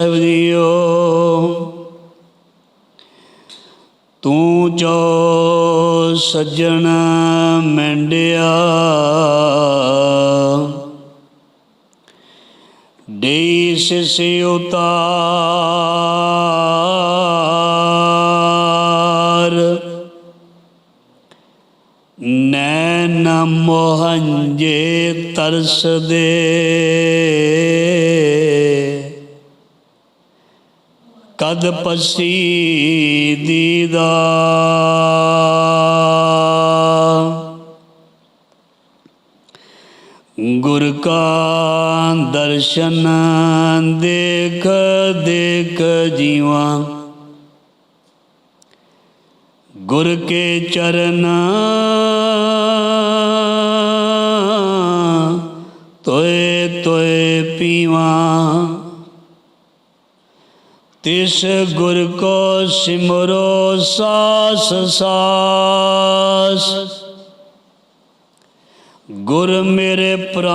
JIO ਤੂੰ ਜੋ ਸੱਜਣ ਮੰਡਿਆ ਦੇ ਸਿਸ ਉਤਾਰ। ਨੈਣ ਮੋਹੰਜੇ ਤਰਸ ਦੇ ਕਦ ਪਸੀ ਦੀਦਾ। ਗੁਰ ਕਾ ਦਰਸ਼ਨ ਦੇਖ ਦੇਖ ਜੀਵਾ। ਗੁਰ ਕੇ ਚਰਨ ਤੋਏ ਤੋਏ ਪੀਵਾ। ਤਿਸ ਗੁਰ ਕੋ ਸਿਮਰੋ ਸਾਸ ਸਾਸ। ਗੁਰ ਮੇਰੇ ਪ੍ਰਾਨ,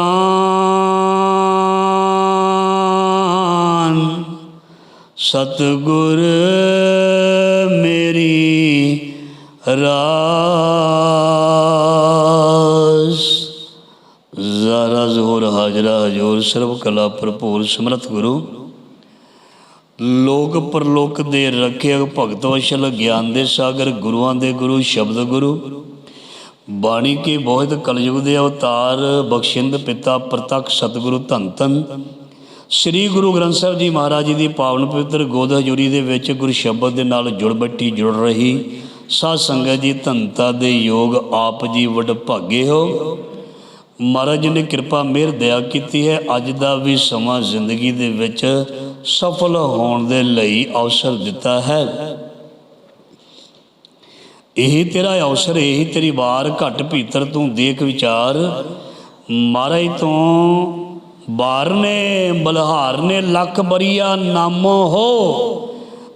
ਸਤਿਗੁਰ ਮੇਰੀ ਰਾਸ। ਜ਼ਰਾ ਜ਼ੋਰ ਹਾਜ਼ਰਾ, ਹਜੂਰ ਸਰਬ ਕਲਾ ਭਰਪੂਰ ਸਮਰਥ ਗੁਰੂ। ਲੋਕ ਪਰਲੋਕ ਦੇ ਰੱਖਿਆ ਭਗਤ ਵਸ਼ਲ ਗਿਆਨ ਦੇ ਸਾਗਰ, ਗੁਰੂਆਂ ਦੇ ਗੁਰੂ, ਸ਼ਬਦ ਗੁਰੂ। ਬਾਣੀ ਕੇ ਬਹੁਤ ਕਲਯੁਗ ਦੇ ਅਵਤਾਰ, ਬਖਸ਼ਿੰਦ ਪਿਤਾ, ਪ੍ਰਤੱਖ ਸਤਿਗੁਰੂ ਧੰਨ ਧੰਨ। ਸ੍ਰੀ ਗੁਰੂ ਗ੍ਰੰਥ ਸਾਹਿਬ ਜੀ ਮਹਾਰਾਜ ਜੀ ਦੀ ਪਾਵਨ ਪਵਿੱਤਰ ਗੋਦ ਹਜ਼ੂਰੀ ਦੇ ਵਿੱਚ ਗੁਰ ਸ਼ਬਦ ਦੇ ਨਾਲ ਜੁੜ ਬੱਟੀ ਜੁੜ ਰਹੀ। ਸਾਧ ਸੰਗਤ ਜੀ, ਧੰਨਤਾ ਦੇ ਯੋਗ ਆਪ ਜੀ ਵੱਡ ਭਾਗੇ ਹੋ। ਮਹਾਰਾਜ ਜੀ ਨੇ ਕਿਰਪਾ ਮਿਹਰ ਦਇਆ ਕੀਤੀ ਹੈ। ਅੱਜ ਦਾ ਵੀ ਸਮਾਂ ਜ਼ਿੰਦਗੀ ਦੇ ਵਿੱਚ ਸਫਲ ਹੋਣ ਦੇ ਲਈ ਅਵਸਰ ਦਿੱਤਾ ਹੈ। ਇਹੀ ਤੇਰਾ ਅਵਸਰ, ਇਹੀ ਤੇਰੀ ਵਾਰ ਘਟ ਭੀਤਰ ਤੂੰ ਦੇਖ ਵਿਚਾਰ। ਮਹਾਰਾਜ ਤੋਂ ਬਾਰ ਨੇ ਬਲਹਾਰ ਨੇ ਲੱਖ ਬਰੀਆ ਨਾਮ ਹੋ।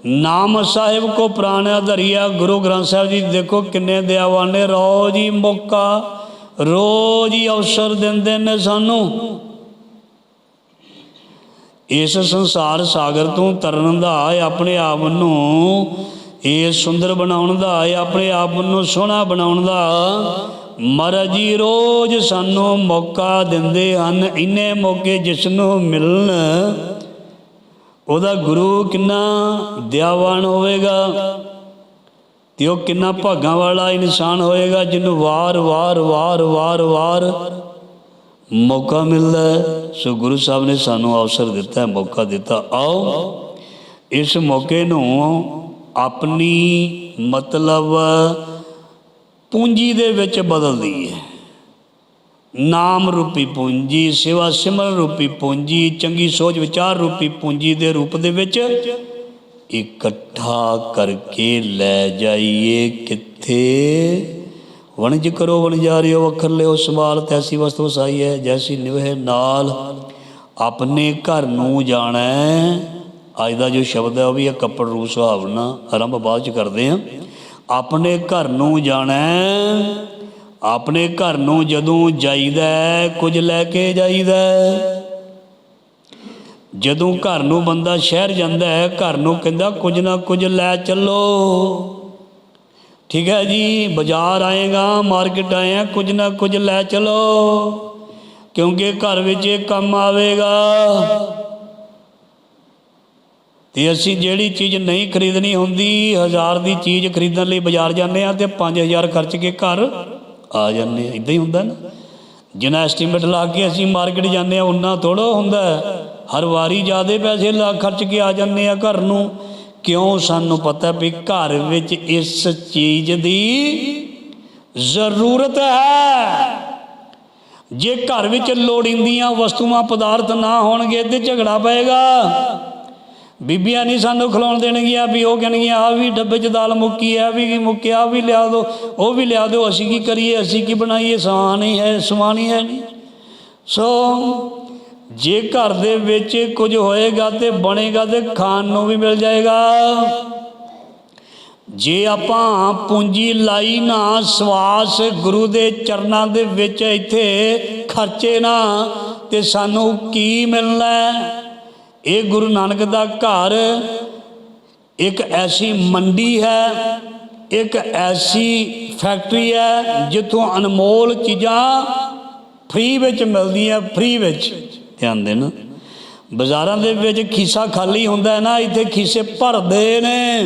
ਨਾਮ ਸਾਹਿਬ ਕੋ ਪ੍ਰਾਣ ਧਰਿਆ ਗੁਰੂ ਗ੍ਰੰਥ ਸਾਹਿਬ ਜੀ ਦੇਖੋ ਕਿੰਨੇ ਦਇਆਵਾਨ ਨੇ ਰੋਜ਼ ਹੀ ਮੌਕਾ, ਰੋਜ਼ ਹੀ ਅਵਸਰ ਦਿੰਦੇ ਨੇ ਸਾਨੂੰ। ਇਸ ਸੰਸਾਰ ਸਾਗਰ ਤੋਂ ਤਰਨ ਦਾ ਆਪਣੇ ਆਪ ਨੂੰ, ਇਹ ਸੁੰਦਰ ਬਣਾਉਣ ਦਾ ਇਹ ਆਪਣੇ ਆਪ ਨੂੰ ਸੋਹਣਾ ਬਣਾਉਣ ਦਾ। ਮਹਾਰਾਜ ਜੀ, ਰੋਜ਼ ਸਾਨੂੰ ਮੌਕਾ ਦਿੰਦੇ ਹਨ, ਇੰਨੇ ਮੌਕੇ ਜਿਸ ਨੂੰ ਮਿਲਣ। ਉਹਦਾ ਗੁਰੂ ਕਿੰਨਾ ਦਿਆਵਾਨ ਹੋਵੇਗਾ ਤੇ ਉਹ ਕਿੰਨਾ ਭਾਗਾਂ ਵਾਲਾ ਇਨਸਾਨ ਹੋਏਗਾ ਜਿਹਨੂੰ ਵਾਰ ਵਾਰ ਵਾਰ ਵਾਰ ਵਾਰ ਮੌਕਾ ਮਿਲਦਾ ਹੈ। ਸੋ ਗੁਰੂ ਸਾਹਿਬ ਨੇ ਸਾਨੂੰ ਅਵਸਰ ਦਿੱਤਾ ਹੈ, ਮੌਕਾ ਦਿੱਤਾ। ਆਓ, ਇਸ ਮੌਕੇ ਨੂੰ ਆਪਣੀ ਮਤਲਬ ਪੂੰਜੀ ਦੇ ਵਿੱਚ ਬਦਲ ਦਈਏ। ਨਾਮ ਰੂਪੀ ਪੂੰਜੀ, ਸੇਵਾ ਸਿਮਰਨ ਰੂਪੀ ਪੂੰਜੀ, ਚੰਗੀ ਸੋਚ ਵਿਚਾਰ ਰੂਪੀ ਪੂੰਜੀ ਦੇ ਰੂਪ ਦੇ ਵਿੱਚ ਇਕੱਠਾ ਕਰਕੇ ਲੈ ਜਾਈਏ। ਕਿੱਥੇ? ਵਣਜ ਕਰੋ ਵਣਜਾਰਿਓ ਵਖਰ ਲਿਓ ਸੰਭਾਲ ਤੈਸੀ ਵਸਤੂ ਵਸਾਈ ਹੈ ਜੈਸੀ ਨਿਵਹਿ ਨਾਲ ਆਪਣੇ ਘਰ ਨੂੰ ਜਾਣਾ। ਅੱਜ ਦਾ ਜੋ ਸ਼ਬਦ ਹੈ ਉਹ ਵੀ ਹੈ ਕੱਪੜ ਰੂ ਸੁਹਾਵਣਾ ਆਰੰਭ ਬਾਅਦ ਚ ਕਰਦੇ ਹਾਂ। ਆਪਣੇ ਘਰ ਨੂੰ ਜਾਣਾ। ਆਪਣੇ ਘਰ ਨੂੰ ਜਦੋਂ ਜਾਈਦਾ ਹੈ, ਕੁਝ ਲੈ ਕੇ ਜਾਈਦਾ ਜਦੋਂ ਘਰ ਨੂੰ ਬੰਦਾ ਸ਼ਹਿਰ ਜਾਂਦਾ ਹੈ ਘਰ ਨੂੰ ਕਹਿੰਦਾ ਕੁਝ ਨਾ ਕੁਝ ਲੈ ਚੱਲੋ। ਠੀਕ ਹੈ ਜੀ, ਬਾਜ਼ਾਰ ਆਏਗਾ ਮਾਰਕੀਟ ਆਏ ਆ ਕੁਝ ਨਾ ਕੁਝ ਲੈ ਚਲੋ। ਕਿਉਂਕਿ ਘਰ ਵਿੱਚ ਇਹ ਕੰਮ ਆਵੇਗਾ। ਤੇ ਅਸੀਂ ਜਿਹੜੀ ਚੀਜ਼ ਨਹੀਂ ਖਰੀਦਣੀ ਹੁੰਦੀ, ਹਜ਼ਾਰ ਦੀ ਚੀਜ਼ ਖਰੀਦਣ ਲਈ ਬਾਜ਼ਾਰ ਜਾਂਦੇ ਆ ਤੇ 5000 ਖਰਚ ਕੇ ਘਰ ਆ ਜਾਂਦੇ ਆ ਇਦਾਂ ਹੀ ਹੁੰਦਾ ਨਾ। ਜਿੰਨਾ ਐਸਟੀਮੇਟ ਲਾ ਕੇ ਅਸੀਂ ਮਾਰਕੀਟ ਜਾਂਦੇ ਆ ਉਨਾ ਥੋੜਾ ਹੁੰਦਾ। ਹਰ ਵਾਰੀ ਜ਼ਿਆਦੇ ਪੈਸੇ ਲਾ ਖਰਚ ਕੇ ਆ ਜਾਂਦੇ ਆ ਘਰ ਨੂੰ। ਕਿਉਂ ਸਾਨੂੰ ਪਤਾ ਵੀ ਘਰ ਵਿੱਚ ਇਸ ਚੀਜ਼ ਦੀ ਜ਼ਰੂਰਤ ਹੈ? ਜੇ ਘਰ ਵਿੱਚ ਲੋੜੀਂਦੀਆਂ ਵਸਤੂਆਂ, ਪਦਾਰਥ ਨਾ ਹੋਣਗੇ ਤੇ ਝਗੜਾ ਪਏਗਾ। ਬੀਬੀਆਂ ਨਹੀਂ ਸਾਨੂੰ ਖਿਲਾਉਣ ਦੇਣਗੀਆਂ ਵੀ ਉਹ ਕਹਿਣਗੀਆਂ ਆ ਵੀ ਡੱਬੇ 'ਚ ਦਾਲ ਮੁੱਕੀ ਹੈ ਵੀ ਮੁੱਕਿਆ ਵੀ ਲਿਆ ਦਿਓ, ਉਹ ਵੀ ਲਿਆ ਦਿਓ, ਅਸੀਂ ਕੀ ਕਰੀਏ, ਅਸੀਂ ਕੀ ਬਣਾਈਏ ਸਮਾਨ ਹੀ ਹੈ ਸਮਾਨ ਹੀ ਹੈ ਨਹੀਂ ਸੋ ਜੇ ਘਰ ਦੇ ਵਿੱਚ ਕੁਝ ਹੋਏਗਾ ਤੇ ਬਣੇਗਾ ਤੇ ਖਾਣ ਨੂੰ ਵੀ ਮਿਲ ਜਾਏਗਾ। ਜੇ ਆਪਾਂ ਪੂੰਜੀ ਲਾਈ ਨਾ, ਸਵਾਸ ਗੁਰੂ ਦੇ ਚਰਨਾਂ ਦੇ ਵਿੱਚ ਇੱਥੇ ਖਰਚੇ ਨਾ, ਤੇ ਸਾਨੂੰ ਕੀ ਮਿਲਣਾ ਇਹ ਗੁਰੂ ਨਾਨਕ ਦਾ ਘਰ ਇੱਕ ਐਸੀ ਮੰਡੀ ਹੈ, ਇੱਕ ਐਸੀ ਫੈਕਟਰੀ ਹੈ, ਜਿੱਥੋਂ ਅਨਮੋਲ ਚੀਜ਼ਾਂ ਫ੍ਰੀ ਵਿੱਚ ਮਿਲਦੀਆਂ, ਫ੍ਰੀ ਵਿੱਚ। ਧਿਆਨ ਦੇਣਾ। ਬਾਜ਼ਾਰਾਂ ਦੇ ਵਿੱਚ ਖੀਸਾ ਖਾਲੀ ਹੁੰਦਾ ਹੈ ਨਾ, ਇੱਥੇ ਖੀਸੇ ਭਰਦੇ ਨੇ।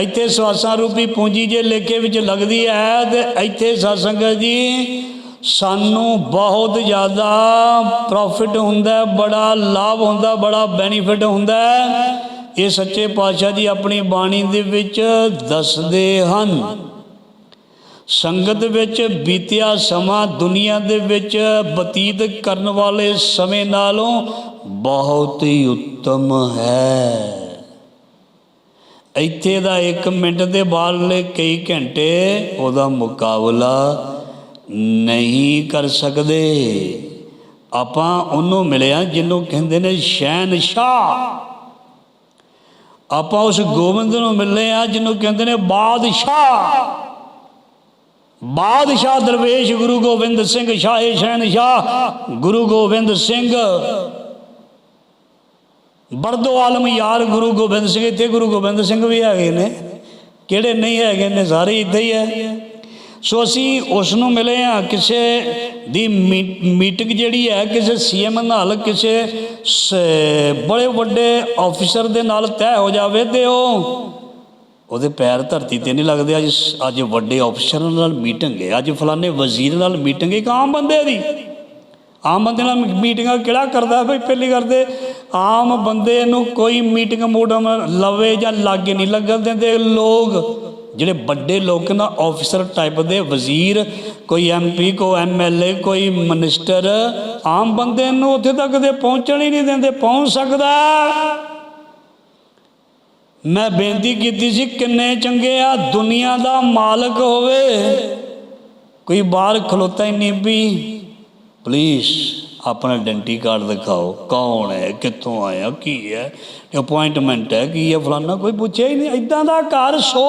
ਇੱਥੇ ਸਵਾਸਾਂ ਰੂਪੀ ਪੂੰਜੀ ਜੇ ਲੇਖੇ ਵਿੱਚ ਲੱਗਦੀ ਹੈ ਤੇ ਇੱਥੇ ਸਤਸੰਗਤ ਜੀ, ਸਾਨੂੰ ਬਹੁਤ ਜ਼ਿਆਦਾ ਪ੍ਰੋਫਿਟ ਹੁੰਦਾ ਬੜਾ ਲਾਭ ਹੁੰਦਾ, ਬੜਾ ਬੈਨੀਫਿਟ ਹੁੰਦਾ ਇਹ ਸੱਚੇ ਪਾਤਸ਼ਾਹ ਜੀ ਆਪਣੀ ਬਾਣੀ ਦੇ ਵਿੱਚ ਦੱਸਦੇ ਹਨ। ਸੰਗਤ ਵਿੱਚ ਬੀਤਿਆ ਸਮਾਂ ਦੁਨੀਆ ਦੇ ਵਿੱਚ ਬਤੀਤ ਕਰਨ ਵਾਲੇ ਸਮੇਂ ਨਾਲੋਂ ਬਹੁਤ ਹੀ ਉੱਤਮ ਹੈ। ਇੱਥੇ ਦਾ 1 ਮਿੰਟ ਦੇ ਬਾਅਦ ਕਈ ਘੰਟੇ ਉਹਦਾ ਮੁਕਾਬਲਾ ਨਹੀਂ ਕਰ ਸਕਦੇ। ਆਪਾਂ ਉਹਨੂੰ ਮਿਲਿਆ ਜਿਹਨੂੰ ਕਹਿੰਦੇ ਨੇ ਸ਼ਹਿਨशाह ਆਪਾਂ ਉਸ ਗੋਬਿੰਦ ਨੂੰ ਮਿਲਨੇ ਆ ਜਿਹਨੂੰ ਕਹਿੰਦੇ ਨੇ ਬਾਦਸ਼ਾਹ। ਬਾਦਸ਼ਾਹ ਦਰਵੇਸ਼ ਗੁਰੂ ਗੋਬਿੰਦ ਸਿੰਘ ਸ਼ਾਹੇ ਸ਼ਹਿਨशाह ਗੁਰੂ ਗੋਬਿੰਦ ਸਿੰਘ। ਬਰਦੋ ਆਲਮ ਯਾਰ ਗੁਰੂ ਗੋਬਿੰਦ ਸਿੰਘ, ਇੱਥੇ ਗੁਰੂ ਗੋਬਿੰਦ ਸਿੰਘ ਵੀ ਹੈਗੇ ਨੇ। ਕਿਹੜੇ ਨਹੀਂ ਹੈਗੇ ਨੇ, ਸਾਰੇ ਇੱਥੇ ਹੀ ਹੈ। ਸੋ ਅਸੀਂ ਉਸ ਨੂੰ ਮਿਲੇ ਆ ਕਿਸੇ ਦੀ ਮੀਟਿੰਗ ਜਿਹੜੀ ਹੈ, ਕਿਸੇ ਸੀਐਮ ਨਾਲ ਕਿਸੇ ਬੜੇ ਵੱਡੇ ਆਫੀਸਰ ਦੇ ਨਾਲ ਤੈਅ ਹੋ ਜਾਵੇ ਤੇ ਉਹ ਉਹਦੇ ਪੈਰ ਧਰਤੀ ਤੇ ਨਹੀਂ ਲੱਗਦੇ। ਅੱਜ ਅੱਜ ਵੱਡੇ ਆਫੀਸਰਾਂ ਨਾਲ ਮੀਟਿੰਗ ਹੈ। ਅੱਜ ਫਲਾਣੇ ਵਜ਼ੀਰ ਨਾਲ ਮੀਟਿੰਗ ਹੈ ਇੱਕ ਆਮ ਬੰਦੇ ਦੀ। ਆਮ ਬੰਦੇ ਨਾਲ ਮੀਟਿੰਗਾਂ ਕਿਹੜਾ ਕਰਦਾ ਬਈ ਪਹਿਲੀ ਕਰਦੇ ਆਮ ਬੰਦੇ ਨੂੰ ਕੋਈ ਮੀਟਿੰਗ ਮੂਡਮ ਲਵੇ ਜਾਂ ਲਾਗੇ ਨਹੀਂ ਲੱਗਣ ਦਿੰਦੇ। ਲੋਕ, ਜਿਹੜੇ ਵੱਡੇ ਲੋਕ ਨਾ ਆਫੀਸਰ ਟਾਈਪ ਦੇ ਵਜ਼ੀਰ, ਕੋਈ ਐਮਪੀ ਕੋ ਐਮਐਲਏ ਕੋਈ ਮਿਨਿਸਟਰ ਆਮ ਬੰਦੇ ਨੂੰ ਉੱਥੇ ਤੱਕ ਦੇ ਪਹੁੰਚਣ ਹੀ ਨਹੀਂ ਦਿੰਦੇ। ਪਹੁੰਚ ਸਕਦਾ। ਮੈਂ ਬੇਨਤੀ ਕੀਤੀ ਸੀ, ਕਿੰਨੇ ਚੰਗੇ ਆ, ਦੁਨੀਆ ਦਾ ਮਾਲਕ ਹੋਵੇ। ਕੋਈ ਬਾਹਰ ਖਲੋਤਾ ਹੀ ਨਹੀਂ ਵੀ ਪਲੀਜ਼ ਆਪਣਾ ਆਇਡੈਂਟੀ ਕਾਰਡ ਦਿਖਾਓ, ਕੌਣ ਹੈ, ਕਿੱਥੋਂ ਆਇਆ, ਕੀ ਹੈ ਅਪਾਇੰਟਮੈਂਟ ਹੈ, ਕੀ ਹੈ, ਫਲਾਨਾ, ਕੋਈ ਪੁੱਛਿਆ ਹੀ ਨਹੀਂ। ਇਦਾਂ ਦਾ ਘਰ ਸੋ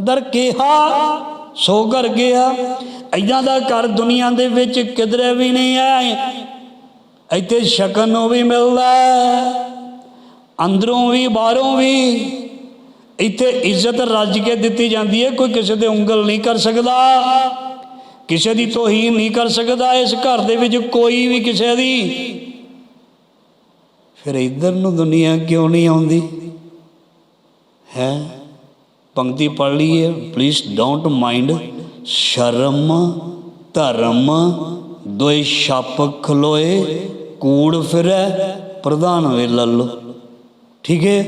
ਦਰ ਕਿਹਾ, ਸੋ ਕਰ ਗਿਆ। ਇਦਾਂ ਦਾ ਘਰ ਦੁਨੀਆ ਦੇ ਵਿੱਚ ਕਿਧਰੇ ਵੀ ਨਹੀਂ ਹੈ। ਇੱਥੇ ਸ਼ਕਨ ਨੂੰ ਵੀ ਮਿਲਦਾ ਅੰਦਰੋਂ ਵੀ, ਬਾਹਰੋਂ ਵੀ ਇੱਥੇ ਇੱਜ਼ਤ ਰੱਜ ਕੇ ਦਿੱਤੀ ਜਾਂਦੀ ਹੈ। ਕੋਈ ਕਿਸੇ ਦੇ ਉਂਗਲ ਨਹੀਂ ਕਰ ਸਕਦਾ, ਕਿਸੇ ਦੀ ਤੋਹੀਨ ਨਹੀਂ ਕਰ ਸਕਦਾ, ਇਸ ਘਰ ਦੇ ਵਿੱਚ ਕੋਈ ਵੀ ਕਿਸੇ ਦੀ। ਫਿਰ ਇੱਧਰ ਨੂੰ ਦੁਨੀਆ ਕਿਉਂ ਨਹੀਂ ਆਉਂਦੀ? ਹੈ? ਪੰਕਤੀ ਪੜ ਲਈਏ। ਪਲੀਜ਼ ਡੋਂਟ ਮਾਈਂਡ ਸ਼ਰਮ, ਧਰਮ ਦੋਏ ਛੱਪ ਖਲੋਏ, ਕੂੜ ਫਿਰੈ, ਪ੍ਰਧਾਨ ਵੇ ਲੱਲੋ। ਠੀਕ ਹੈ?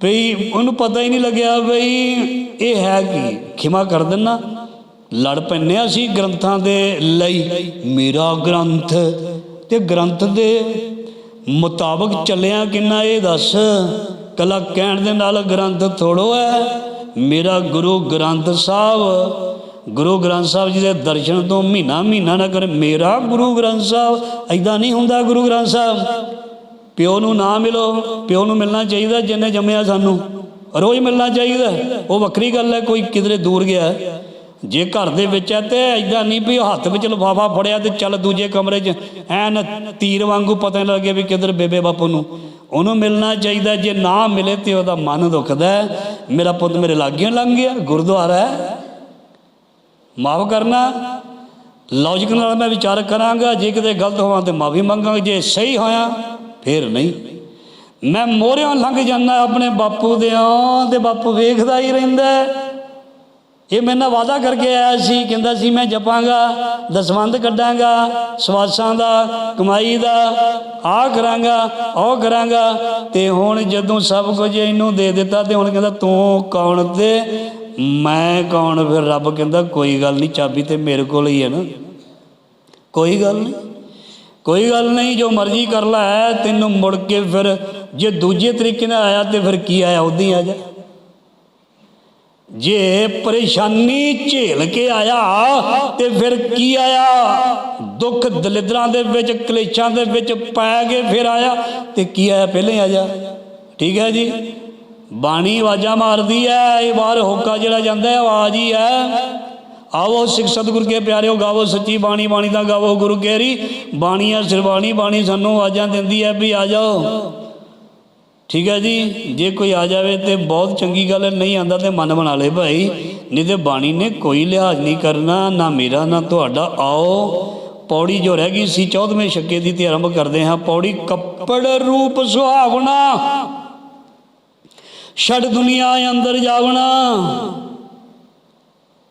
ਭਈ ਉਹਨੂੰ ਪਤਾ ਹੀ ਨਹੀਂ ਲੱਗਿਆ ਬਈ ਇਹ ਹੈ ਕੀ? ਖਿਮਾ ਕਰ ਦੇਣਾ ਲੜ ਪੈਨੇ ਆ ਅਸੀਂ ਗ੍ਰੰਥਾਂ ਦੇ ਲਈ। ਮੇਰਾ ਗ੍ਰੰਥ ਤੇ ਗ੍ਰੰਥ ਦੇ ਮੁਤਾਬਕ ਚੱਲਿਆ ਕਿੰਨਾ ਇਹ ਦੱਸ? ਕਲਾ ਕਹਿਣ ਦੇ ਨਾਲ ਗ੍ਰੰਥ ਥੋੜੋ ਹੈ। ਮੇਰਾ ਗੁਰੂ ਗ੍ਰੰਥ ਸਾਹਿਬ, ਗੁਰੂ ਗ੍ਰੰਥ ਸਾਹਿਬ ਜੀ ਦੇ ਦਰਸ਼ਨ ਤੋਂ ਮਹੀਨਾ ਮਹੀਨਾ ਨਾ ਕਰ। ਮੇਰਾ ਗੁਰੂ ਗ੍ਰੰਥ ਸਾਹਿਬ ਐਦਾਂ ਨਹੀਂ ਹੁੰਦਾ ਗੁਰੂ ਗ੍ਰੰਥ ਸਾਹਿਬ। ਪਿਓ ਨੂੰ ਨਾ ਮਿਲੋ, ਪਿਓ ਨੂੰ ਮਿਲਣਾ ਚਾਹੀਦਾ ਜਿੰਨੇ ਜੰਮਿਆ ਸਾਨੂੰ। ਰੋਜ਼ ਮਿਲਣਾ ਚਾਹੀਦਾ। ਉਹ ਵੱਖਰੀ ਗੱਲ ਹੈ, ਕੋਈ ਕਿਧਰੇ ਦੂਰ ਗਿਆ। ਜੇ ਘਰ ਦੇ ਵਿੱਚ ਹੈ ਤੇ ਐਦਾਂ ਨਹੀਂ ਵੀ ਉਹ ਹੱਥ ਵਿੱਚ ਲਫਾਫਾ ਫੜਿਆ ਤੇ ਚੱਲ ਦੂਜੇ ਕਮਰੇ 'ਚ। ਐਨ ਤੀਰ ਵਾਂਗੂ ਪਤਾ ਨਹੀਂ ਲੱਗੇ ਵੀ ਕਿਧਰ ਬੇਬੇ ਬਾਪੂ ਨੂੰ। ਉਹਨੂੰ ਮਿਲਣਾ ਚਾਹੀਦਾ, ਜੇ ਨਾ ਮਿਲੇ ਤੇ ਉਹਦਾ ਮਨ ਦੁਖਦਾ ਮੇਰਾ ਪੁੱਤ ਮੇਰੇ ਲਾਗਿਓਂ ਲੰਘ ਗਿਆ, ਗੁਰਦੁਆਰਾ ਹੈ। ਮਾਫ ਕਰਨਾ। ਲੌਜੀਕ ਨਾਲ ਮੈਂ ਵਿਚਾਰ ਕਰਾਂਗਾ, ਜੇ ਕਿਤੇ ਗਲਤ ਹੋਵਾਂ ਤੇ ਮਾਫੀ ਮੰਗਾਂਗਾ, ਜੇ ਸਹੀ ਹੋਇਆ ਫੇਰ ਨਹੀਂ। ਮੈਂ ਮੋਹਰਿਓਂ ਲੰਘ ਜਾਂਦਾ ਆਪਣੇ ਬਾਪੂ ਦੇ ਤੇ ਬਾਪੂ ਵੇਖਦਾ ਹੀ ਰਹਿੰਦਾ। ਇਹ ਮੇਰੇ ਨਾਲ ਵਾਅਦਾ ਕਰਕੇ ਆਇਆ ਸੀ, ਕਹਿੰਦਾ ਸੀ ਮੈਂ ਜਪਾਂਗਾ ਦਸਵੰਦ ਕੱਢਾਂਗਾ, ਸਵਾਸਾਂ ਦਾ, ਕਮਾਈ ਦਾ ਆ ਕਰਾਂਗਾ, ਉਹ ਕਰਾਂਗਾ। ਤੇ ਹੁਣ ਜਦੋਂ ਸਭ ਕੁਝ ਇਹਨੂੰ ਦੇ ਦਿੱਤਾ ਤੇ ਹੁਣ ਕਹਿੰਦਾ ਤੂੰ ਕੌਣ ਤੇ? ਮੈਂ ਕੌਣ? ਫਿਰ ਰੱਬ ਕਹਿੰਦਾ ਕੋਈ ਗੱਲ ਨਹੀਂ, ਚਾਬੀ ਤੇ ਮੇਰੇ ਕੋਲ ਹੀ ਹੈ ਨਾ। ਕੋਈ ਗੱਲ ਨਹੀਂ। ਕੋਈ ਗੱਲ ਨਹੀਂ, ਜੋ ਮਰਜ਼ੀ ਕਰ ਲੈ, ਤੈਨੂੰ ਮੁੜ ਕੇ ਫਿਰ ਜੇ ਦੂਜੇ ਤਰੀਕੇ ਨਾਲ ਆਇਆ ਤੇ ਫਿਰ ਕੀ ਆਇਆ ਉਦਾਂ ਹੀ ਆ ਜਾ। ਜੇ ਪਰੇਸ਼ਾਨੀ ਝੇਲ ਕੇ ਆਇਆ ਤੇ ਫਿਰ ਕੀ ਆਇਆ? ਦੁੱਖ ਦਲਿਦਰਾਂ ਦੇ ਵਿੱਚ, ਕਲੇਸ਼ਾਂ ਦੇ ਵਿੱਚ ਪੈ ਕੇ ਫਿਰ ਆਇਆ ਤੇ ਕੀ ਆਇਆ? ਪਹਿਲੇ ਆ ਜਾ। ਠੀਕ ਹੈ ਜੀ? ਬਾਣੀ ਆਵਾਜ਼ਾਂ ਮਾਰਦੀ ਹੈ, ਇਹ ਬਾਹਰ ਹੋਕਾ ਜਿਹੜਾ ਜਾਂਦਾ ਹੈ, ਆਵਾਜ਼ ਹੀ ਹੈ। ਆਵੋ ਸਿੱਖ ਸਤਿਗੁਰ ਕੇ ਪਿਆਰਿਓ, ਗਾਵੋ ਸੱਚੀ ਬਾਣੀ ਬਾਣੀ ਦਾ ਗਾਵੋ ਗੁਰੂ ਕੇਰੀ। ਬਾਣੀਆਂ ਸਿਰਬਾਣੀ, ਬਾਣੀ ਸਾਨੂੰ ਆਜਾਂ ਦਿੰਦੀ ਹੈ ਵੀ ਆ ਜਾਓ। ਠੀਕ ਹੈ ਜੀ, ਜੇ ਕੋਈ ਆ ਜਾਵੇ ਤੇ ਬਹੁਤ ਚੰਗੀ ਗੱਲ ਨਹੀਂ ਆਂਦਾ ਤੇ ਮਨ ਬਣਾ ਲੇ ਭਾਈ। ਨਹੀਂ ਤੇ ਬਾਣੀ ਨੇ ਕੋਈ ਲਿਹਾਜ਼ ਨਹੀਂ ਕਰਨਾ, ਨਾ ਮੇਰਾ, ਨਾ ਤੁਹਾਡਾ। ਆਓ, ਪੌੜੀ ਜੋ ਰਹਿ ਗਈ ਸੀ 14ਵੇਂ ਛੱਕੇ ਦੀ ਤੇ ਆਰੰਭ ਕਰਦੇ ਹਾਂ। ਪੌੜੀ ਕੱਪੜ ਰੂਪ ਸੁਹਾਵਣਾ। ਛੜ ਦੁਨੀਆ ਅੰਦਰ ਜਾਵਣਾ।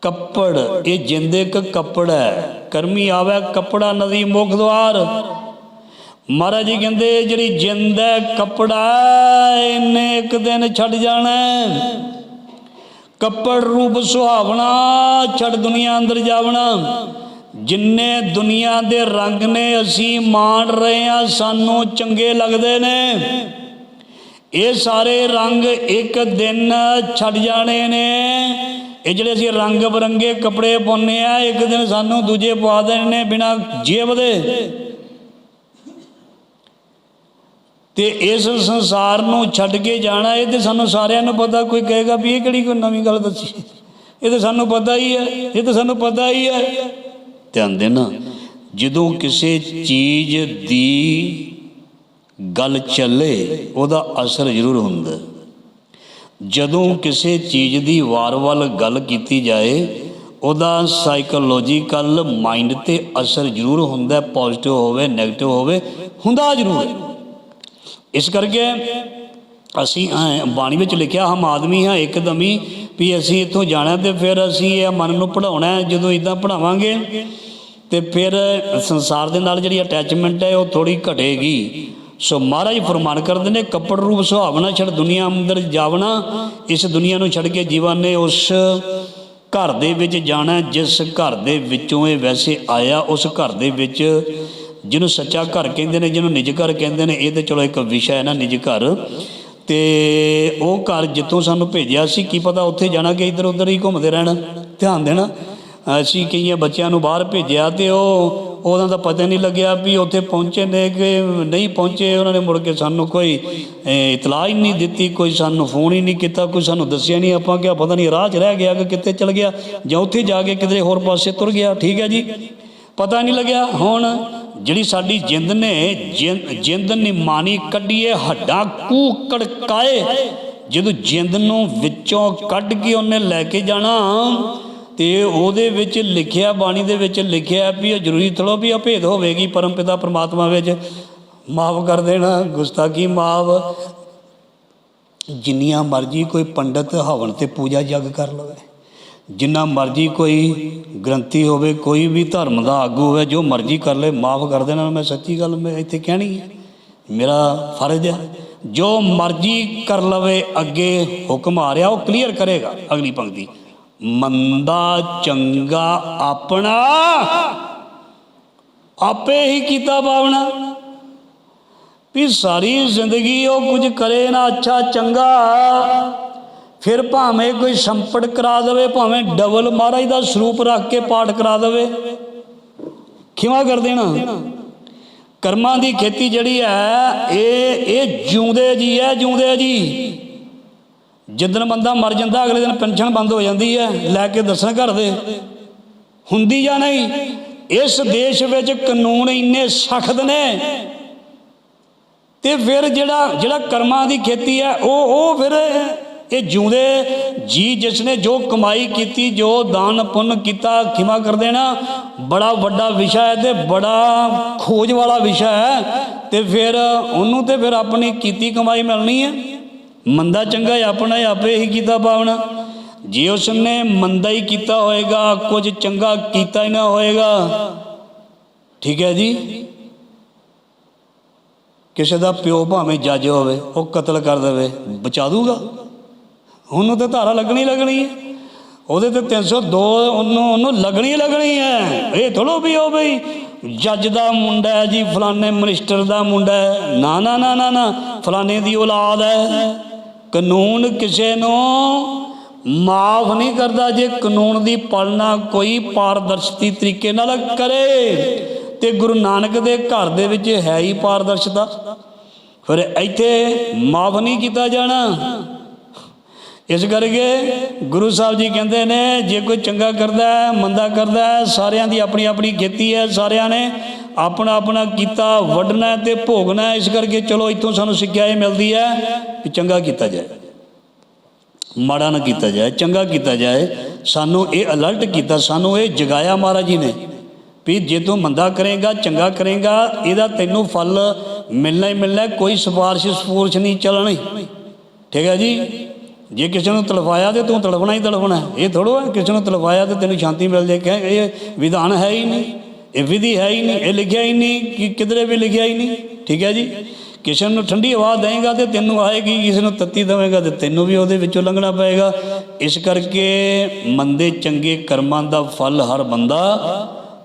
ਕੱਪੜ ਇਹ ਜਿੰਦੇ ਇੱਕ ਕੱਪੜ ਹੈ। ਕਰਮੀ ਆਵੇ ਕੱਪੜਾ ਨਦੀ ਮੁਖ ਦਵਾਰ ਮਹਾਰਾਜ ਜੀ ਕਹਿੰਦੇ ਜਿਹੜੀ ਜਿੰਦ ਹੈ ਕੱਪੜਾ ਹੈ, ਇਹਨੇ ਇੱਕ ਦਿਨ ਛੱਡ ਜਾਣਾ ਕੱਪੜ ਰੂਪ ਸੁਹਾਵਣਾ ਛੱਡ ਦੁਨੀਆ ਅੰਦਰ ਜਾਵਣਾ। ਜਿੰਨੇ ਦੁਨੀਆ ਦੇ ਰੰਗ ਨੇ ਅਸੀਂ ਮਾਣ ਰਹੇ ਹਾਂ ਸਾਨੂੰ ਚੰਗੇ ਲੱਗਦੇ ਨੇ। ਇਹ ਸਾਰੇ ਰੰਗ ਇੱਕ ਦਿਨ ਛੱਡ ਜਾਣੇ ਨੇ। ਇਹ ਜਿਹੜੇ ਅਸੀਂ ਰੰਗ ਬਰੰਗੇ ਕੱਪੜੇ ਪਾਉਂਦੇ ਆ, ਇੱਕ ਦਿਨ ਸਾਨੂੰ ਦੂਜੇ ਪਵਾ ਦੇਣੇ ਨੇ ਬਿਨਾ ਜੇਬ ਦੇ। ਤੇ ਇਸ ਸੰਸਾਰ ਨੂੰ ਛੱਡ ਕੇ ਜਾਣਾ, ਇਹ ਤੇ ਸਾਨੂੰ ਸਾਰਿਆਂ ਨੂੰ ਪਤਾ, ਕੋਈ ਕਹੇਗਾ ਵੀ ਇਹ ਕਿਹੜੀ ਕੋਈ ਨਵੀਂ ਗੱਲ ਦੱਸੀ। ਇਹ ਤੇ ਸਾਨੂੰ ਪਤਾ ਹੀ ਹੈ ਇਹ ਤੇ ਸਾਨੂੰ ਪਤਾ ਹੀ ਹੈ ਧਿਆਨ ਦੇਣਾ, ਜਦੋਂ ਕਿਸੇ ਚੀਜ਼ ਦੀ ਗੱਲ ਚੱਲੇ, ਉਹਦਾ ਅਸਰ ਜ਼ਰੂਰ ਹੁੰਦਾ। ਜਦੋਂ ਕਿਸੇ ਚੀਜ਼ ਦੀ ਵਾਰ-ਵਾਰ ਗੱਲ ਕੀਤੀ ਜਾਏ, ਉਹਦਾ ਸਾਈਕੋਲੋਜੀਕਲ ਮਾਈਂਡ ਤੇ ਅਸਰ ਜ਼ਰੂਰ ਹੁੰਦਾ ਪੋਜ਼ਿਟਿਵ ਹੋਵੇ 네ਗੇਟਿਵ ਹੋਵੇ, ਹੁੰਦਾ ਜ਼ਰੂਰ। ਇਸ ਕਰਕੇ ਅਸੀਂ ਬਾਣੀ ਵਿੱਚ ਲਿਖਿਆ, ਹਮ ਆਦਮੀ ਹਾਂ, ਇੱਕਦਮੀ, ਵੀ ਅਸੀਂ ਇੱਥੋਂ ਜਾਣਾ ਤੇ ਫਿਰ ਅਸੀਂ ਇਹ ਮਨ ਨੂੰ ਪੜਾਉਣਾ ਜਦੋਂ ਇਦਾਂ ਪੜਾਵਾਂਗੇ ਤੇ ਫਿਰ ਸੰਸਾਰ ਦੇ ਨਾਲ ਜਿਹੜੀ ਅਟੈਚਮੈਂਟ ਹੈ, ਉਹ ਥੋੜੀ ਘਟੇਗੀ। ਸੋ ਮਹਾਰਾਜ ਫਰਮਾਨ ਕਰਦੇ ਨੇ, ਕੱਪੜ ਰੂਪ ਸੁਹਾਵਣਾ ਛੱਡ ਦੁਨੀਆ ਅੰਦਰ ਜਾਵਣਾ, ਇਸ ਦੁਨੀਆ ਨੂੰ ਛੱਡ ਕੇ ਜੀਵਨ ਨੇ ਉਸ ਘਰ ਦੇ ਵਿੱਚ ਜਾਣਾ, ਜਿਸ ਘਰ ਦੇ ਵਿੱਚੋਂ ਇਹ ਵੈਸੇ ਆਇਆ, ਉਸ ਘਰ ਦੇ ਵਿੱਚ ਜਿਹਨੂੰ ਸੱਚਾ ਘਰ ਕਹਿੰਦੇ ਨੇ, ਜਿਹਨੂੰ ਨਿਜ ਘਰ ਕਹਿੰਦੇ ਨੇ, ਇਹ ਤੇ ਚਲੋ ਇੱਕ ਵਿਸ਼ਾ ਹੈ ਨਾ ਨਿਜ ਘਰ। ਤੇ ਉਹ ਘਰ ਜਿੱਥੋਂ ਸਾਨੂੰ ਭੇਜਿਆ ਸੀ, ਕੀ ਪਤਾ ਉੱਥੇ ਜਾਣਾ ਕਿ ਇੱਧਰ ਉੱਧਰ ਹੀ ਘੁੰਮਦੇ ਰਹਿਣਾ। ਧਿਆਨ ਦੇਣਾ, ਅਸੀਂ ਕਈਆਂ ਬੱਚਿਆਂ ਨੂੰ ਬਾਹਰ ਭੇਜਿਆ ਤੇ ਉਹ ਉਹਨਾਂ ਦਾ ਪਤਾ ਨਹੀਂ ਲੱਗਿਆ ਵੀ ਉੱਥੇ ਪਹੁੰਚੇ ਨੇ ਕਿ ਨਹੀਂ ਪਹੁੰਚੇ, ਉਹਨਾਂ ਨੇ ਮੁੜ ਕੇ ਸਾਨੂੰ ਕੋਈ ਇਤਲਾਹ ਹੀ ਨਹੀਂ ਦਿੱਤੀ, ਕੋਈ ਸਾਨੂੰ ਫੋਨ ਹੀ ਨਹੀਂ ਕੀਤਾ, ਕੋਈ ਸਾਨੂੰ ਦੱਸਿਆ ਨਹੀਂ ਆਪਾਂ ਕਿਹਾ ਪਤਾ ਨਹੀਂ ਰਾਹ 'ਚ ਰਹਿ ਗਿਆ ਕਿ ਕਿੱਥੇ ਚਲ ਗਿਆ ਜਾਂ ਉੱਥੇ ਜਾ ਕੇ ਕਿਤੇ ਹੋਰ ਪਾਸੇ ਤੁਰ ਗਿਆ, ਠੀਕ ਹੈ ਜੀ? ਪਤਾ ਨਹੀਂ ਲੱਗਿਆ। ਹੁਣ ਜਿਹੜੀ ਸਾਡੀ ਜਿੰਦ ਨੇ, ਜਿੰਦ ਜਿੰਦ ਨਿਮਾਨੀ ਕੱਢੀਏ, ਹੱਡਾਂ ਕੂ ਕੜਕਾਏ, ਜਦੋਂ ਜਿੰਦ ਨੂੰ ਵਿੱਚੋਂ ਕੱਢ ਕੇ ਉਹਨੇ ਲੈ ਕੇ ਜਾਣਾ ਤੇ ਉਹਦੇ ਵਿੱਚ ਲਿਖਿਆ, ਬਾਣੀ ਦੇ ਵਿੱਚ ਲਿਖਿਆ ਵੀ ਇਹ ਜ਼ਰੂਰੀ ਥੜੋ ਵੀ ਅਭੇਦ ਹੋਵੇਗੀ ਪਰਮ ਪਿਤਾ ਪਰਮਾਤਮਾ ਵਿੱਚ। ਮਾਫ ਕਰ ਦੇਣਾ, ਗੁਸਤਾਖੀ ਮਾਫ। ਜਿੰਨੀਆਂ ਮਰਜ਼ੀ ਕੋਈ ਪੰਡਤ ਹਵਨ ਤੇ ਪੂਜਾ ਜਗ ਕਰ ਲਵੇ। ਜਿੰਨਾ ਮਰਜ਼ੀ ਕੋਈ ਗ੍ਰੰਥੀ ਹੋਵੇ, ਕੋਈ ਵੀ ਧਰਮ ਦਾ ਆਗੂ ਹੋਵੇ, ਜੋ ਮਰਜ਼ੀ ਕਰ ਲੈ, ਮਾਫ ਕਰ ਦੇਣਾ, ਮੈਂ ਸੱਚੀ ਗੱਲ ਮੈਂ ਇੱਥੇ ਕਹਿਣੀ ਹੈ। ਮੇਰਾ ਫਰਜ਼ ਹੈ, ਜੋ ਮਰਜ਼ੀ ਕਰ ਲਵੇ, ਅੱਗੇ ਹੁਕਮ ਆ ਰਿਹਾ, ਉਹ ਕਲੀਅਰ ਕਰੇਗਾ ਅਗਲੀ ਪੰਕਤੀ। ਮੰਦਾ ਚੰਗਾ ਆਪਣਾ, ਆਪੇ ਹੀ ਕੀਤਾ ਪਾਵਣਾ ਵੀ ਸਾਰੀ ਜ਼ਿੰਦਗੀ ਉਹ ਕੁਝ ਕਰੇ ਨਾ, ਅੱਛਾ ਚੰਗਾ। ਫਿਰ ਭਾਵੇਂ ਕੋਈ ਸੰਪਟ ਕਰਾ ਦੇਵੇ, ਭਾਵੇਂ ਡਬਲ ਮਹਾਰਾਜ ਦਾ ਸਰੂਪ ਰੱਖ ਕੇ ਪਾਠ ਕਰਾ ਦੇਵੇ। ਖਿਮਾ ਕਰ ਦੇਣਾ। ਕਰਮਾਂ ਦੀ ਖੇਤੀ ਜਿਹੜੀ ਹੈ, ਇਹ ਇਹ ਜਿਉਂਦੇ ਜੀ ਹੈ, ਜਿਉਂਦੇ ਜੀ। ਜਿੱਦਣ ਬੰਦਾ ਮਰ ਜਾਂਦਾ, ਅਗਲੇ ਦਿਨ ਪੈਨਸ਼ਨ ਬੰਦ ਹੋ ਜਾਂਦੀ ਹੈ, ਲੈ ਕੇ ਦੱਸਣ ਘਰ ਦੇ। ਹੁੰਦੀ ਜਾਂ ਨਹੀਂ? ਇਸ ਦੇਸ਼ ਵਿੱਚ ਕਾਨੂੰਨ ਇੰਨੇ ਸਖਤ ਨੇ। ਤੇ ਫਿਰ ਜਿਹੜਾ ਜਿਹੜਾ ਕਰਮਾਂ ਦੀ ਖੇਤੀ ਹੈ, ਉਹ ਉਹ ਫਿਰ ਇਹ ਜਿਉਂਦੇ, ਜੀ ਜਿਸ ਨੇ ਜੋ ਕਮਾਈ ਕੀਤੀ, ਜੋ ਦਾਨ ਪੁੰਨ ਕੀਤਾ, ਖਿਮਾ ਕਰ ਦੇਣਾ, ਬੜਾ ਵੱਡਾ ਵਿਸ਼ਾ ਹੈ ਤੇ ਬੜਾ ਖੋਜ ਵਾਲਾ ਵਿਸ਼ਾ ਹੈ। ਤੇ ਫਿਰ ਉਹਨੂੰ ਤੇ ਫਿਰ ਆਪਣੀ ਕੀਤੀ ਕਮਾਈ ਮਿਲਣੀ ਹੈ। ਮੰਦਾ ਚੰਗਾ ਆਪਣਾ ਆਪੇ ਹੀ ਕੀਤਾ ਪਾਵਣਾ। ਜੇ ਉਸਨੇ ਮੰਦਾ ਹੀ ਕੀਤਾ ਹੋਏਗਾ, ਕੁਝ ਚੰਗਾ ਕੀਤਾ ਹੀ ਨਾ ਹੋਏਗਾ। ਠੀਕ ਹੈ ਜੀ? ਕਿਸੇ ਦਾ ਪਿਓ ਭਾਵੇਂ ਜੱਜ ਹੋਵੇ, ਉਹ ਕਤਲ ਕਰ ਦੇਵੇ, ਬਚਾ ਦੂਗਾ। ਉਹਨੂੰ ਤੇ ਧਾਰਾ ਲੱਗਣੀ ਲੱਗਣੀ ਹੈ। ਉਹਦੇ ਤੇ 302 ਉਹਨੂੰ ਉਹਨੂੰ ਲੱਗਣੀ ਲੱਗਣੀ ਹੈ। ਇਹ ਥੋੜੋ ਵੀ ਉਹ ਬਈ ਜੱਜ ਦਾ ਮੁੰਡਾ ਹੈ ਜੀ, ਫਲਾਣੇ ਮਿਨਿਸਟਰ ਦਾ ਮੁੰਡਾ ਹੈ। ਨਾ ਨਾ ਨਾ ਨਾ ਨਾ, ਫਲਾਣੇ ਦੀ ਔਲਾਦ ਹੈ। ਕਾਨੂੰਨ ਕਿਸੇ ਨੂੰ ਮਾਫ ਨਹੀਂ ਕਰਦਾ ਜੇ ਕਾਨੂੰਨ ਦੀ ਪਾਲਣਾ ਕੋਈ ਪਾਰਦਰਸ਼ਤੀ ਤਰੀਕੇ ਨਾਲ ਕਰੇ। ਤੇ ਗੁਰੂ ਨਾਨਕ ਦੇ ਘਰ ਦੇ ਵਿੱਚ ਹੈ ਹੀ ਪਾਰਦਰਸ਼ਤਾ। ਫਿਰ ਇੱਥੇ ਮਾਫ ਨਹੀਂ ਕੀਤਾ ਜਾਣਾ। ਇਸ ਕਰਕੇ ਗੁਰੂ ਸਾਹਿਬ ਜੀ ਕਹਿੰਦੇ ਨੇ, ਜੇ ਕੋਈ ਚੰਗਾ ਕਰਦਾ ਹੈ ਮੰਦਾ ਕਰਦਾ ਹੈ ਸਾਰਿਆਂ ਦੀ ਆਪਣੀ ਆਪਣੀ ਖੇਤੀ ਹੈ, ਸਾਰਿਆਂ ਨੇ ਆਪਣਾ ਆਪਣਾ ਕੀਤਾ, ਵੱਢਣਾ ਹੈ ਤੇ ਭੋਗਣਾ, ਇਸ ਕਰਕੇ ਚਲੋ ਇੱਥੋਂ ਸਾਨੂੰ ਸਿੱਖਿਆ ਇਹ ਮਿਲਦੀ ਹੈ ਕਿ ਚੰਗਾ ਕੀਤਾ ਜਾਏ। ਮਾੜਾ ਨਾ ਕੀਤਾ ਜਾਏ, ਚੰਗਾ ਕੀਤਾ ਜਾਏ। ਸਾਨੂੰ ਇਹ ਅਲਰਟ ਕੀਤਾ, ਸਾਨੂੰ ਇਹ ਜਗਾਇਆ ਮਹਾਰਾਜ ਜੀ ਨੇ ਵੀ ਜੇ ਤੂੰ ਮੰਦਾ ਕਰੇਗਾ, ਚੰਗਾ ਕਰੇਗਾ, ਇਹਦਾ ਤੈਨੂੰ ਫਲ ਮਿਲਣਾ ਹੀ ਮਿਲਣਾ, ਕੋਈ ਸਿਫਾਰਿਸ਼ ਸਫੂਰਸ਼ ਨਹੀਂ ਚੱਲਣੀ। ਠੀਕ ਹੈ ਜੀ? ਜੇ ਕਿਸੇ ਨੂੰ ਤੜਫਾਇਆ ਤੇ ਤੂੰ ਤੜਫਣਾ ਹੀ ਤੜਫਣਾ। ਇਹ ਥੋੜੋ ਹੈ, ਕਿਸੇ ਨੂੰ ਤੜਫਾਇਆ ਤੇ ਤੈਨੂੰ ਸ਼ਾਂਤੀ ਮਿਲ ਜਾਏ ਕਿ ਇਹ ਵਿਧਾਨ ਹੈ ਹੀ ਨਹੀਂ। ਇਹ ਵਿਧੀ ਹੈ ਹੀ ਨਹੀਂ, ਇਹ ਲਿਖਿਆ ਹੀ ਨਹੀਂ, ਕਿ ਕਿਧਰੇ ਵੀ ਲਿਖਿਆ ਹੀ ਨਹੀਂ। ਠੀਕ ਹੈ ਜੀ? ਕਿਸੇ ਨੂੰ ਠੰਡੀ ਹਵਾ ਦੇਏਗਾ ਤੇ ਤੈਨੂੰ ਆਏਗੀ ਕਿਸੇ ਨੂੰ ਤੱਤੀ ਦੇਵੇਂਗਾ ਤੇ ਤੈਨੂੰ ਵੀ ਉਹਦੇ ਵਿੱਚੋਂ ਲੰਘਣਾ ਪਏਗਾ। ਇਸ ਕਰਕੇ ਮੰਦੇ ਚੰਗੇ ਕਰਮਾਂ ਦਾ ਫਲ ਹਰ ਬੰਦਾ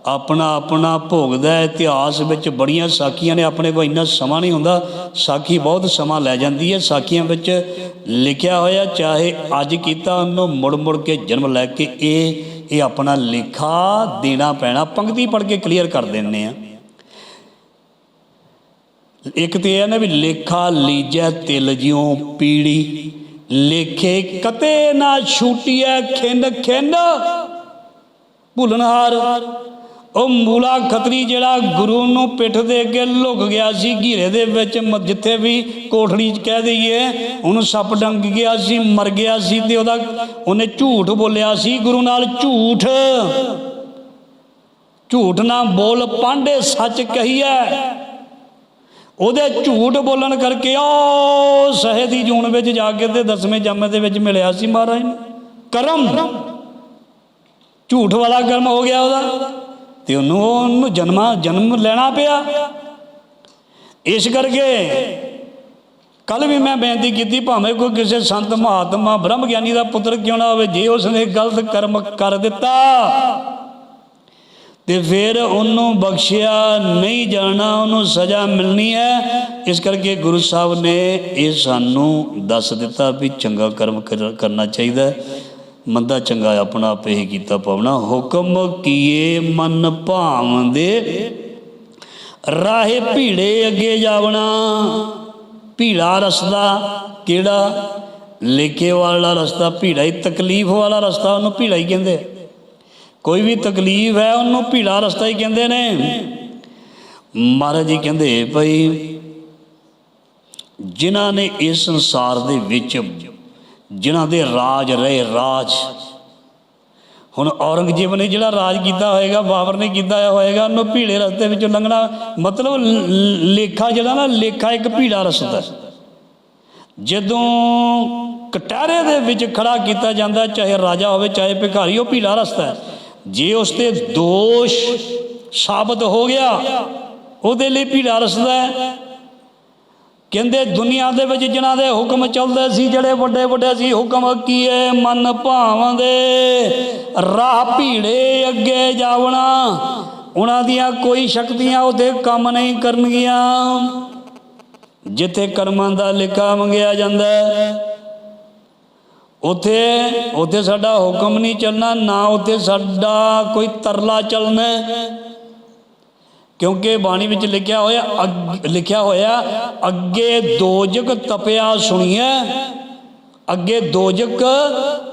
ਆਪਣਾ ਆਪਣਾ ਭੋਗਦਾ ਹੈ। ਇਤਿਹਾਸ ਵਿੱਚ ਬੜੀਆਂ ਸਾਖੀਆਂ ਨੇ, ਆਪਣੇ ਕੋਲ ਇੰਨਾ ਸਮਾਂ ਨਹੀਂ ਹੁੰਦਾ। ਸਾਖੀ ਬਹੁਤ ਸਮਾਂ ਲੈ ਜਾਂਦੀ ਹੈ। ਸਾਖੀਆਂ ਵਿੱਚ ਲਿਖਿਆ ਹੋਇਆ, ਚਾਹੇ ਅੱਜ ਕੀਤਾ, ਉਹਨੂੰ ਮੁੜ ਮੁੜ ਕੇ ਜਨਮ ਲੈ ਕੇ ਇਹ ਇਹ ਆਪਣਾ ਲੇਖਾ ਦੇਣਾ ਪੈਣਾ। ਪੰਕਤੀ ਪੜ੍ਹ ਕੇ ਕਲੀਅਰ ਕਰ ਦਿੰਨੇ ਆ। ਇੱਕ ਤੇ ਇਹ ਨਾ ਵੀ ਲੇਖਾ ਲੀਜੈ ਤਿਲ ਜਿਉ ਪੀੜੀ, ਲੇਖੇ ਕਤੇ ਨਾ ਛੂਟੀਐ ਖਿੰਨ ਖਿੰਨ, ਭੁੱਲਣਹਾਰ। ਉਹ ਮੂਲਾ ਖਤਰੀ ਜਿਹੜਾ ਗੁਰੂ ਨੂੰ ਪਿੱਠ ਦੇ ਅੱਗੇ ਲੁਕ ਗਿਆ ਸੀ, ਘੀਰੇ ਦੇ ਵਿੱਚ ਜਿੱਥੇ ਵੀ ਕੋਠੜੀ 'ਚ ਕਹਿ ਦਈਏ, ਉਹਨੂੰ ਸੱਪ ਡੰਗ ਗਿਆ ਸੀ, ਮਰ ਗਿਆ ਸੀ ਤੇ ਉਹਦਾ, ਉਹਨੇ ਝੂਠ ਬੋਲਿਆ ਸੀ, ਗੁਰੂ ਨਾਲ ਝੂਠ। ਝੂਠ ਨਾ ਬੋਲ, ਪਾਂਡੇ ਸੱਚ ਕਹੀਐ। ਉਹਦੇ ਝੂਠ ਬੋਲਣ ਕਰਕੇ ਉਹ ਸਹੇ ਦੀ ਜੂਨ ਵਿੱਚ ਜਾ ਕੇ ਤੇ ਦਸਵੇਂ ਜਾਮੇ ਦੇ ਵਿੱਚ ਮਿਲਿਆ ਸੀ ਮਹਾਰਾਜ ਨੂੰ। ਕਰਮ। ਝੂਠ ਵਾਲਾ ਕਰਮ ਹੋ ਗਿਆ ਉਹਦਾ। ਤੇ ਉਹਨੂੰ ਉਹਨੂੰ ਜਨਮਾ ਜਨਮ ਲੈਣਾ ਪਿਆ। ਇਸ ਕਰਕੇ ਕੱਲ ਵੀ ਮੈਂ ਬੇਨਤੀ ਕੀਤੀ, ਭਾਵੇਂ ਕੋਈ ਕਿਸੇ ਸੰਤ ਮਹਾਤਮਾ ਬ੍ਰਹਮ ਗਿਆਨੀ ਦਾ ਪੁੱਤਰ ਕਿਉਂ ਨਾ ਹੋਵੇ, ਜੇ ਉਸਨੇ ਗਲਤ ਕਰਮ ਕਰ ਦਿੱਤਾ, ਤੇ ਫਿਰ ਉਹਨੂੰ ਬਖਸ਼ਿਆ ਨਹੀਂ ਜਾਣਾ, ਉਹਨੂੰ ਸਜ਼ਾ ਮਿਲਣੀ ਹੈ। ਇਸ ਕਰਕੇ ਗੁਰੂ ਸਾਹਿਬ ਨੇ ਇਹ ਸਾਨੂੰ ਦੱਸ ਦਿੱਤਾ ਵੀ ਚੰਗਾ ਕਰਮ ਕਰਨਾ ਚਾਹੀਦਾ ਮੰਦਾ ਚੰਗਾ ਆਪਣਾ ਆਪੇ ਹੀ ਕੀਤਾ ਪਾਵਣਾ। ਹੁਕਮ ਕੀਏ ਮਨ ਭਾਵਦੇ ਰਾਹੇ ਭੀੜੇ ਅੱਗੇ ਜਾਵਣਾ। ਭੀੜਾ ਰਸਤਾ ਕਿਹੜਾ? ਲੇਖੇ ਵਾਲਾ ਰਸਤਾ ਭੀੜਾ ਹੀ, ਤਕਲੀਫ ਵਾਲਾ ਰਸਤਾ ਉਹਨੂੰ ਭੀੜਾ ਹੀ ਕਹਿੰਦੇ। ਕੋਈ ਵੀ ਤਕਲੀਫ ਹੈ ਉਹਨੂੰ ਭੀੜਾ ਰਸਤਾ ਹੀ ਕਹਿੰਦੇ ਨੇ। ਮਹਾਰਾਜ ਜੀ ਕਹਿੰਦੇ, ਭਈ ਜਿਨ੍ਹਾਂ ਨੇ ਇਸ ਸੰਸਾਰ ਦੇ ਵਿੱਚ ਜਿਨ੍ਹਾਂ ਦੇ ਰਾਜ ਰਹੇ ਰਾਜ। ਹੁਣ ਔਰੰਗਜ਼ੇਬ ਨੇ ਜਿਹੜਾ ਰਾਜ ਕੀਤਾ ਹੋਏਗਾ, ਬਾਬਰ ਨੇ ਕੀਤਾ ਹੋਏਗਾ, ਉਹਨੂੰ ਭੀੜੇ ਰਸਤੇ ਵਿੱਚੋਂ ਲੰਘਣਾ ਮਤਲਬ ਲੇਖਾ ਜਿਹੜਾ ਨਾ, ਲੇਖਾ ਇੱਕ ਭੀੜਾ ਰਸਤਾ। ਜਦੋਂ ਕਟਾਰੇ ਦੇ ਵਿੱਚ ਖੜਾ ਕੀਤਾ ਜਾਂਦਾ, ਚਾਹੇ ਰਾਜਾ ਹੋਵੇ, ਚਾਹੇ ਭਿਖਾਰੀ, ਉਹ ਭੀੜਾ ਰਸਤਾ ਹੈ। ਜੇ ਉਸ ਤੇ ਦੋਸ਼ ਸਾਬਤ ਹੋ ਗਿਆ, ਉਹਦੇ ਲਈ ਭੀੜਾ ਰਸਤਾ ਹੈ। ਕਹਿੰਦੇ ਦੁਨੀਆ ਦੇ ਵਿੱਚ ਜਿਨ੍ਹਾਂ ਦੇ ਹੁਕਮ ਚੱਲਦੇ ਸੀ ਜਿਹੜੇ ਵੱਡੇ ਵੱਡੇ ਸੀ ਹੁਕਮ ਕੀਏ ਮਨ ਭਾਵਦੇ ਰਾਹ ਭੀੜੇ ਅੱਗੇ ਜਾਵਣਾ। ਉਹਨਾਂ ਦੀਆਂ ਕੋਈ ਸ਼ਕਤੀਆਂ ਉਹਦੇ ਕੰਮ ਨਹੀਂ ਕਰਨਗੀਆਂ। ਜਿੱਥੇ ਕਰਮਾਂ ਦਾ ਲਿਖਾ ਮੰਗਿਆ ਜਾਂਦਾ ਹੈ, ਉਥੇ ਉਥੇ ਸਾਡਾ ਹੁਕਮ ਨਹੀਂ ਚੱਲਣਾ ਨਾ ਉਥੇ ਸਾਡਾ ਕੋਈ ਤਰਲਾ ਚੱਲਣਾ ਕਿਉਂਕਿ ਬਾਣੀ ਵਿੱਚ ਲਿਖਿਆ ਹੋਇਆ ਅੱਗ- ਲਿਖਿਆ ਹੋਇਆ, ਅੱਗੇ ਦੋਜਕ ਤਪਿਆ ਸੁਣੀਐ, ਅੱਗੇ ਦੋਜਕ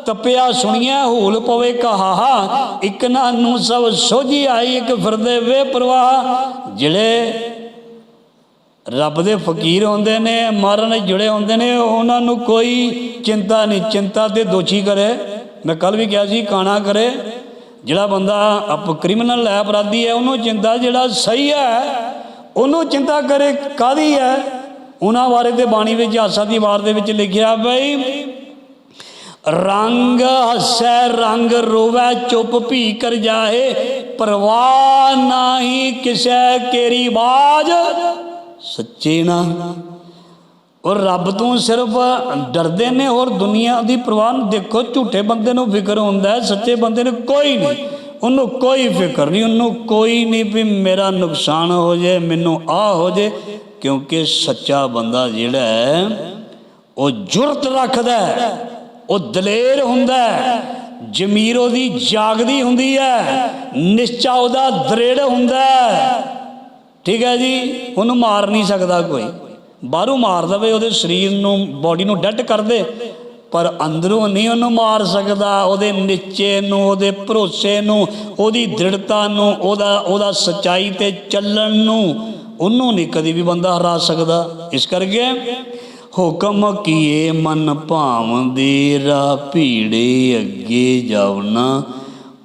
ਤਪਿਆ ਸੁਣੀਐ, ਹੂਲ ਪਵੇ ਕਹਾਹਾ, ਇੱਕ ਨਾ ਨੂੰ ਸਭ ਸੋਝੀ ਆਈ, ਇੱਕ ਫਿਰਦੇ ਵੇ ਪ੍ਰਵਾਹ। ਜਿਹੜੇ ਰੱਬ ਦੇ ਫਕੀਰ ਹੁੰਦੇ ਨੇ, ਮਾਰਨ ਜੁੜੇ ਹੁੰਦੇ ਨੇ, ਉਹਨਾਂ ਨੂੰ ਕੋਈ ਚਿੰਤਾ ਨਹੀਂ, ਚਿੰਤਾ ਤੇ ਦੋਸ਼ੀ ਕਰੇ। ਮੈਂ ਕੱਲ ਵੀ ਕਿਹਾ ਸੀ, ਕਾਣਾ ਕਰੇ। ਜਿਹੜਾ ਬੰਦਾ ਅਪ ਕ੍ਰਿਮੀਨਲ ਹੈ ਅਪਰਾਧੀ ਹੈ, ਉਹਨੂੰ ਚਿੰਤਾ ਜਿਹੜਾ ਸਹੀ ਹੈ, ਉਹਨੂੰ ਚਿੰਤਾ ਕਰੇ ਕਾਦੀ ਹੈ? ਉਹਨਾਂ ਬਾਰੇ ਤੇ ਬਾਣੀ ਵਿੱਚ ਆਸਾ ਦੀ ਵਾਰ ਦੇ ਵਿੱਚ ਲਿਖਿਆ ਬਈ, ਰੰਗ ਹੱਸੈ, ਰੰਗ ਰੋਵੈ, ਚੁੱਪ ਭੀ ਕਰ ਜਾਏ, ਪਰਵਾਹ ਨਾਹੀ ਕਿਸੈ ਕੇਰੀ ਬਾਜ, ਸੱਚੇ ਨਾ ਔਰ ਰੱਬ ਤੋਂ ਸਿਰਫ ਡਰਦੇ ਨੇ ਔਰ ਦੁਨੀਆ ਦੀ ਪਰਵਾਹ ਦੇਖੋ, ਝੂਠੇ ਬੰਦੇ ਨੂੰ ਫਿਕਰ ਹੁੰਦਾ ਹੈ, ਸੱਚੇ ਬੰਦੇ ਨੂੰ ਕੋਈ ਨਹੀਂ। ਉਹਨੂੰ ਕੋਈ ਫਿਕਰ ਨਹੀਂ, ਉਹਨੂੰ ਕੋਈ ਨਹੀਂ ਵੀ ਮੇਰਾ ਨੁਕਸਾਨ ਹੋ ਜਾਏ ਮੈਨੂੰ ਆ ਹੋ ਜਾਏ ਕਿਉਂਕਿ ਸੱਚਾ ਬੰਦਾ ਜਿਹੜਾ ਹੈ, ਉਹ ਜੁਰਤ ਰੱਖਦਾ ਹੈ, ਉਹ ਦਲੇਰ ਹੁੰਦਾ ਹੈ, ਜ਼ਮੀਰ ਉਹਦੀ ਜਾਗਦੀ ਹੁੰਦੀ ਹੈ, ਨਿਸ਼ਚਾ ਉਹਦਾ ਦ੍ਰਿੜ ਹੁੰਦਾ ਹੈ। ਠੀਕ ਹੈ ਜੀ, ਉਹਨੂੰ ਮਾਰ ਨਹੀਂ ਸਕਦਾ ਕੋਈ। ਬਾਹਰੋਂ ਮਾਰ ਦਵੇ, ਉਹਦੇ ਸਰੀਰ ਨੂੰ ਬਾਡੀ ਨੂੰ ਡੈਡ ਕਰ ਦੇ। ਪਰ ਅੰਦਰੋਂ ਨਹੀਂ ਉਹਨੂੰ ਮਾਰ ਸਕਦਾ, ਉਹਦੇ ਨਿਸ਼ਚੇ ਨੂੰ, ਉਹਦੇ ਭਰੋਸੇ ਨੂੰ, ਉਹਦੀ ਦ੍ਰਿੜਤਾ ਨੂੰ, ਉਹਦਾ ਉਹਦਾ ਸਚਾਈ ਤੇ ਚੱਲਣ ਨੂੰ, ਉਹਨੂੰ ਨਹੀਂ ਕਦੀ ਵੀ ਬੰਦਾ ਹਰਾ ਸਕਦਾ। ਇਸ ਕਰਕੇ ਹੁਕਮ ਕੀਏ, ਮਨ ਭਾਵਦੇ ਰਾ ਭੀੜੇ ਅੱਗੇ ਜਾਵਨਾ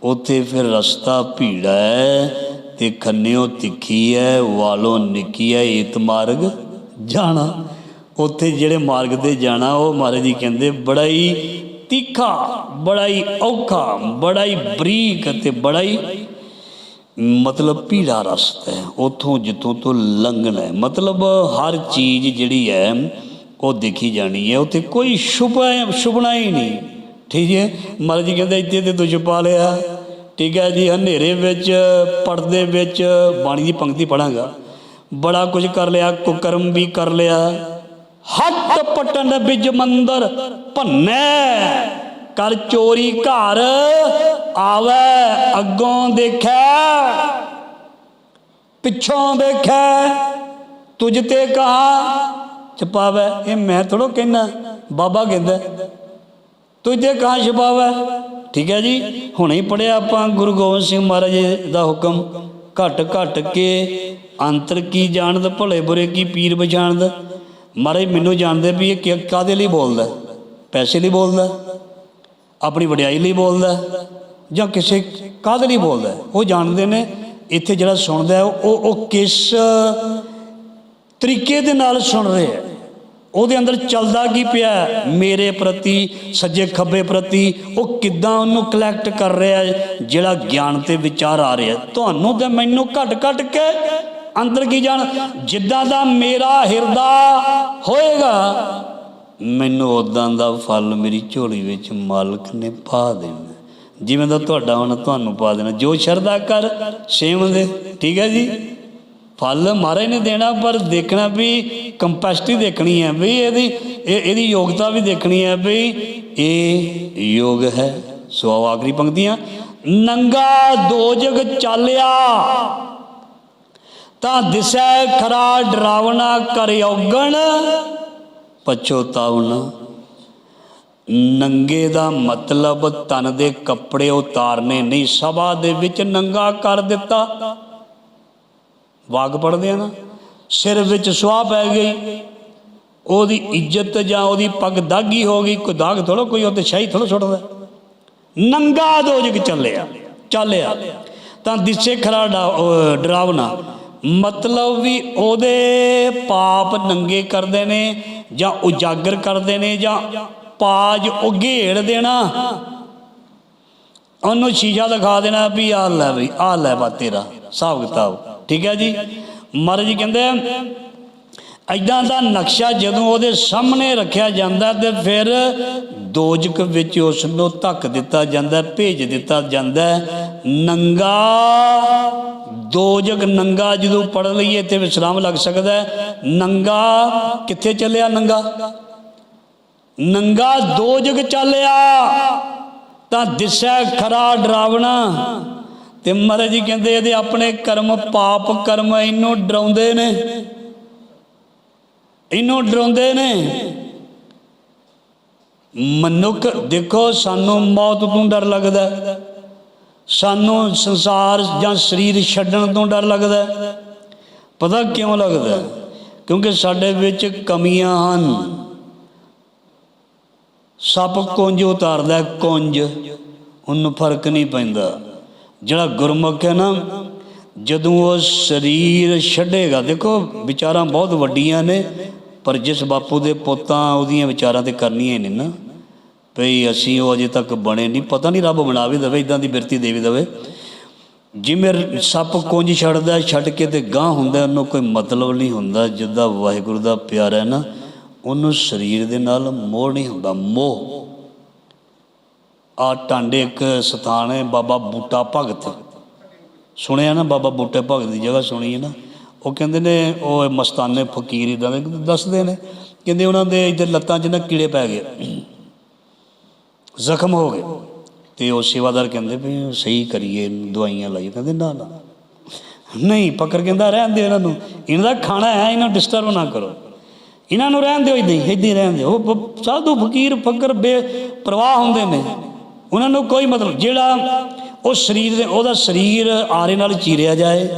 ਉਥੇ ਫਿਰ ਰਸਤਾ ਭੀੜਾ ਹੈ ਤੇ ਖੰਨਿਓ ਤਿੱਖੀ ਹੈ, ਵਾਲੋਂ ਨਿੱਕੀ ਹੈ ਏਤਮਾਰਗ ਜਾਣਾ, ਉੱਥੇ ਜਿਹੜੇ ਮਾਰਗ ਤੇ ਜਾਣਾ, ਉਹ ਮਹਾਰਾਜ ਜੀ ਕਹਿੰਦੇ ਬੜਾ ਹੀ ਤਿੱਖਾ ਬੜਾ ਹੀ ਔਖਾ ਬੜਾ ਹੀ ਬਰੀਕ ਅਤੇ ਬੜਾ ਹੀ ਮਤਲਬ ਭੀੜਾ ਰਸਤਾ ਹੈ। ਉਥੋਂ ਜਿੱਥੋਂ ਤੋਂ ਲੰਘਣਾ ਹੈ। ਮਤਲਬ ਹਰ ਚੀਜ਼ ਜਿਹੜੀ ਹੈ, ਉਹ ਦੇਖੀ ਜਾਣੀ ਹੈ। ਉੱਥੇ ਕੋਈ ਛੁਪਾ ਸ਼ੁਭਣਾ ਹੀ ਨਹੀਂ। ਠੀਕ ਹੈ? ਮਹਾਰਾਜ ਜੀ ਕਹਿੰਦੇ ਇੱਥੇ ਤੇ ਤੂੰ ਛੁਪਾ ਲਿਆ। ਠੀਕ ਹੈ ਜੀ, ਹਨੇਰੇ ਵਿੱਚ, ਪਰਦੇ ਵਿੱਚ, ਬਾਣੀ ਦੀ ਪੰਕਤੀ ਪੜਾਂਗਾ ਬੜਾ ਕੁਝ ਕਰ ਲਿਆ, ਕੁਕਰਮ ਵੀ ਕਰ ਲਿਆ। ਹੱਟ ਪਟਨ ਬਿਜ ਮੰਦਰ ਭੰਨੈ। ਕਰ ਚੋਰੀ ਘਰ ਆਵੇ, ਅੱਗੋਂ ਦੇਖੈ। ਪਿੱਛੋਂ ਦੇਖੈ ਤੁਝ ਤੇ ਕਹਾ, ਛਪਾਵੇ। ਇਹ ਮੈਂ ਥੋੜੋ ਕਹਿਣਾ ਬਾਬਾ ਕਹਿੰਦਾ, ਤੁਝ ਤੇ ਕਹਾ ਛਪਾਵੇ। ਠੀਕ ਹੈ ਜੀ, ਹੁਣੇ ਹੀ ਪੜਿਆ ਆਪਾਂ ਗੁਰੂ ਗੋਬਿੰਦ ਸਿੰਘ ਮਹਾਰਾਜ ਦਾ ਹੁਕਮ। ਘਟ ਘਟ ਕੇ ਅੰਤਰ ਕੀ ਜਾਣਦਾ, ਭਲੇ ਬੁਰੇ ਕੀ ਪੀਰ ਪਛਾਣਦ? ਮਹਾਰਾਜ ਮੈਨੂੰ ਜਾਣਦੇ ਵੀ ਇਹ ਕਿ- ਕਾਹਦੇ ਲਈ ਬੋਲਦਾ? ਪੈਸੇ ਲਈ ਬੋਲਦਾ? ਆਪਣੀ ਵਡਿਆਈ ਲਈ ਬੋਲਦਾ? ਜਾਂ ਕਿਸੇ ਕਾਹਦੇ ਲਈ ਬੋਲਦਾ? ਉਹ ਜਾਣਦੇ ਨੇ, ਇੱਥੇ ਜਿਹੜਾ ਸੁਣਦਾ ਉਹ ਉਹ ਕਿਸ ਤਰੀਕੇ ਦੇ ਨਾਲ ਸੁਣ ਰਿਹਾ ਹੈ? ਉਹਦੇ ਅੰਦਰ ਚੱਲਦਾ ਕੀ ਪਿਆ ਮੇਰੇ ਪ੍ਰਤੀ, ਸੱਜੇ ਖੱਬੇ ਪ੍ਰਤੀ, ਉਹ ਕਿੱਦਾਂ ਉਹਨੂੰ ਕਲੈਕਟ ਕਰ ਰਿਹਾ ਜਿਹੜਾ ਗਿਆਨ ਤੇ ਵਿਚਾਰ ਆ ਰਿਹਾ ਤੁਹਾਨੂੰ ਤੇ ਮੈਨੂੰ ਘਟ ਘਟ ਕੇ ਅੰਦਰ ਕੀ ਜਾਣ? ਜਿੱਦਾਂ ਦਾ ਮੇਰਾ ਹਿਰਦਾ ਹੋਏਗਾ, ਮੈਨੂੰ ਉਦਾਂ ਦਾ ਫਲ ਮੇਰੀ ਝੋਲੀ ਵਿੱਚ ਮਾਲਕ ਨੇ ਪਾ ਦੇਣਾ। ਜਿਵੇਂ ਦਾ ਤੁਹਾਡਾ ਹੁਣ ਤੁਹਾਨੂੰ ਪਾ ਦੇਣਾ। ਜੋ ਸ਼ਰਧਾ ਕਰ, ਸੇਮ ਦੇ। ਠੀਕ ਹੈ ਜੀ? ਫਲ ਮਹਾਰਾਜ ਨੇ ਦੇਣਾ, ਪਰ ਦੇਖਣਾ ਵੀ ਕੰਪੈਸਟੀ ਦੇਖਣੀ ਹੈ ਵੀ ਇਹਦੀ, ਇਹ ਇਹਦੀ ਯੋਗਤਾ ਵੀ ਦੇਖਣੀ ਹੈ ਵੀ ਇਹ ਯੋਗ ਹੈ। ਸੋ ਆਖਰੀ ਪੰਕਤੀਆਂ। ਨੰਗਾ ਦੋ ਜਗ ਚਾਲਿਆ। ਤਾਂ ਦਿਸੈ ਖਰਾ ਡਰਾਵਣਾ ਕਰ ਔਗਣ ਪਛੋਤਾਵਣਾ ਨੰਗੇ ਦਾ ਮਤਲਬ ਤਨ ਦੇ ਕੱਪੜੇ ਉਤਾਰਨੇ ਨਹੀਂ, ਸਭਾ ਦੇ ਵਿੱਚ ਨੰਗਾ ਕਰ ਦਿੱਤਾ। ਵਾਗ ਪੜਦੇ ਆ ਨਾ, ਸਿਰ ਵਿੱਚ ਸੁਆਹ ਪੈ ਗਈ, ਉਹਦੀ ਇੱਜ਼ਤ ਜਾਂ ਉਹਦੀ ਪੱਗ ਦਾਗੀ ਹੋ ਗਈ, ਕੋਈ ਦਾਗ ਥੋੜਾ ਕੋਈ ਉਹ ਤੇ ਸ਼ਾਹੀ ਥੋੜਾ ਛੁੱਟਦਾ ਨੰਗਾ ਦੋਜਗ ਚੱਲਿਆ ਚੱਲਿਆ। ਤਾਂ ਦਿਸੇ ਖਰਾ ਡਾ- ਡਰਾਵਣਾ। ਮਤਲਬ ਵੀ ਉਹਦੇ ਪਾਪ ਨੰਗੇ ਕਰਦੇ ਨੇ ਜਾਂ ਉਜਾਗਰ ਕਰਦੇ ਨੇ ਜਾਂ ਪਾਜ ਉਘੇੜ ਦੇਣਾ। ਉਹਨੂੰ ਸ਼ੀਸ਼ਾ ਦਿਖਾ ਦੇਣਾ ਵੀ ਆ ਲੈ ਵੀ ਆ ਲੈ ਬਾ ਤੇਰਾ, ਹਿਸਾਬ ਕਿਤਾਬ। ਠੀਕ ਹੈ ਜੀ? ਮਹਾਰਾਜ ਜੀ ਕਹਿੰਦੇ ਐਦਾਂ ਦਾ ਨਕਸ਼ਾ ਜਦੋਂ ਉਹਦੇ ਸਾਹਮਣੇ ਰੱਖਿਆ ਜਾਂਦਾ ਤੇ ਫਿਰ ਦੋਜਕ ਵਿੱਚ ਉਸ ਨੂੰ ਧੱਕ ਦਿੱਤਾ ਜਾਂਦਾ, ਭੇਜ ਦਿੱਤਾ ਜਾਂਦਾ। ਨੰਗਾ, ਦੋਜਕ ਨੰਗਾ ਜਦੋਂ ਪੜ ਲਈਏ ਤੇ ਵਿਸਰਾਮ ਲੱਗ ਸਕਦਾ ਨੰਗਾ, ਕਿੱਥੇ ਚੱਲਿਆ ਨੰਗਾ? ਨੰਗਾ ਦੋਜਗ ਚੱਲਿਆ। ਤਾਂ ਦਿਸੈ ਖਰਾ ਡਰਾਵਣਾ। ਤੇ ਮਹਾਰਾਜ ਜੀ ਕਹਿੰਦੇ ਇਹਦੇ ਆਪਣੇ ਕਰਮ, ਪਾਪ ਕਰਮ ਇਹਨੂੰ ਡਰਾਉਂਦੇ ਨੇ। ਇਹਨੂੰ ਡਰਾਉਂਦੇ ਨੇ। ਮਨੁੱਖ, ਦੇਖੋ, ਸਾਨੂੰ ਮੌਤ ਤੋਂ ਡਰ ਲੱਗਦਾ ਸਾਨੂੰ ਸੰਸਾਰ ਜਾਂ ਸਰੀਰ ਛੱਡਣ ਤੋਂ ਡਰ ਲੱਗਦਾ ਪਤਾ ਕਿਉਂ ਲੱਗਦਾ ਕਿਉਂਕਿ ਸਾਡੇ ਵਿੱਚ ਕਮੀਆਂ ਹਨ। ਸੱਪ ਕੁੰਜ ਉਤਾਰਦਾ ਕੁੰਜ। ਉਹਨੂੰ ਫ਼ਰਕ ਨਹੀਂ ਪੈਂਦਾ। ਜਿਹੜਾ ਗੁਰਮੁਖ ਹੈ ਨਾ, ਜਦੋਂ ਉਹ ਸਰੀਰ ਛੱਡੇਗਾ, ਦੇਖੋ, ਵਿਚਾਰਾਂ ਬਹੁਤ ਵੱਡੀਆਂ ਨੇ। ਪਰ ਜਿਸ ਬਾਪੂ ਦੇ ਪੁੱਤਾਂ ਉਹਦੀਆਂ ਵਿਚਾਰਾਂ ਤੇ ਕਰਨੀਆਂ ਨੇ ਨਾ, ਭਈ ਅਸੀਂ ਉਹ ਅਜੇ ਤੱਕ ਬਣੇ ਨਹੀਂ, ਪਤਾ ਨਹੀਂ ਰੱਬ ਬਣਾ ਵੀ ਦਵੇ ਇਦਾਂ ਦੀ ਬਿਰਤੀ ਦੇ ਵੀ ਦਵੇ। ਜਿਵੇਂ ਸੱਪ ਕੁੰਜ ਛੱਡਦਾ, ਛੱਡ ਕੇ ਤੇ ਗਾਂ ਹੁੰਦਾ, ਉਹਨੂੰ ਕੋਈ ਮਤਲਬ ਨਹੀਂ ਹੁੰਦਾ, ਜਿੱਦਾਂ ਵਾਹਿਗੁਰੂ ਦਾ ਪਿਆਰ ਹੈ ਨਾ, ਉਹਨੂੰ ਸਰੀਰ ਦੇ ਨਾਲ ਮੋਹ ਨਹੀਂ ਹੁੰਦਾ, ਮੋਹ। ਆ ਟਾਂਡੇ ਇੱਕ ਸਥਾਨ ਹੈ, ਬਾਬਾ ਬੂਟਾ ਭਗਤ। ਸੁਣਿਆ ਨਾ ਬਾਬਾ ਬੂਟੇ ਭਗਤ ਦੀ ਜਗ੍ਹਾ ਸੁਣੀ ਹੈ ਨਾ? ਉਹ ਕਹਿੰਦੇ ਨੇ, ਉਹ ਮਸਤਾਨੇ ਫਕੀਰ ਇਦਾਂ ਦੇ ਦੱਸਦੇ ਨੇ। ਕਹਿੰਦੇ ਉਹਨਾਂ ਦੇ ਇੱਧਰ ਲੱਤਾਂ 'ਚ ਨਾ ਕੀੜੇ ਪੈ ਗਏ। ਜ਼ਖਮ ਹੋ ਗਏ। ਤੇ ਉਹ ਸੇਵਾਦਾਰ ਕਹਿੰਦੇ ਵੀ ਸਹੀ ਕਰੀਏ, ਦਵਾਈਆਂ ਲਾਈ ਕਹਿੰਦੇ ਨਾ ਨਾ। ਨਹੀਂ ਪਕੜ ਕਹਿੰਦਾ ਰਹਿਣ ਦੇ ਇਹਨਾਂ ਨੂੰ। ਇਹਨਾਂ ਦਾ ਖਾਣਾ ਹੈ, ਇਹਨਾਂ ਡਿਸਟਰਬ ਨਾ ਕਰੋ। ਇਹਨਾਂ ਨੂੰ ਰਹਿਣ ਦਿਓ ਇਦਾਂ ਹੀ ਇਦਾਂ ਹੀ ਰਹਿਣ ਦਿਓ। ਉਹ ਬ- ਸਾਧੂ ਫਕੀਰ, ਫਕਰ, ਬੇ ਪ੍ਰਵਾਹ ਹੁੰਦੇ ਨੇ। ਉਹਨਾਂ ਨੂੰ ਕੋਈ ਮਤਲਬ, ਜਿਹੜਾ ਉਹ ਸਰੀਰ ਦੇ ਉਹਦਾ ਸਰੀਰ ਆਰੇ ਨਾਲ ਚੀਰਿਆ ਜਾਏ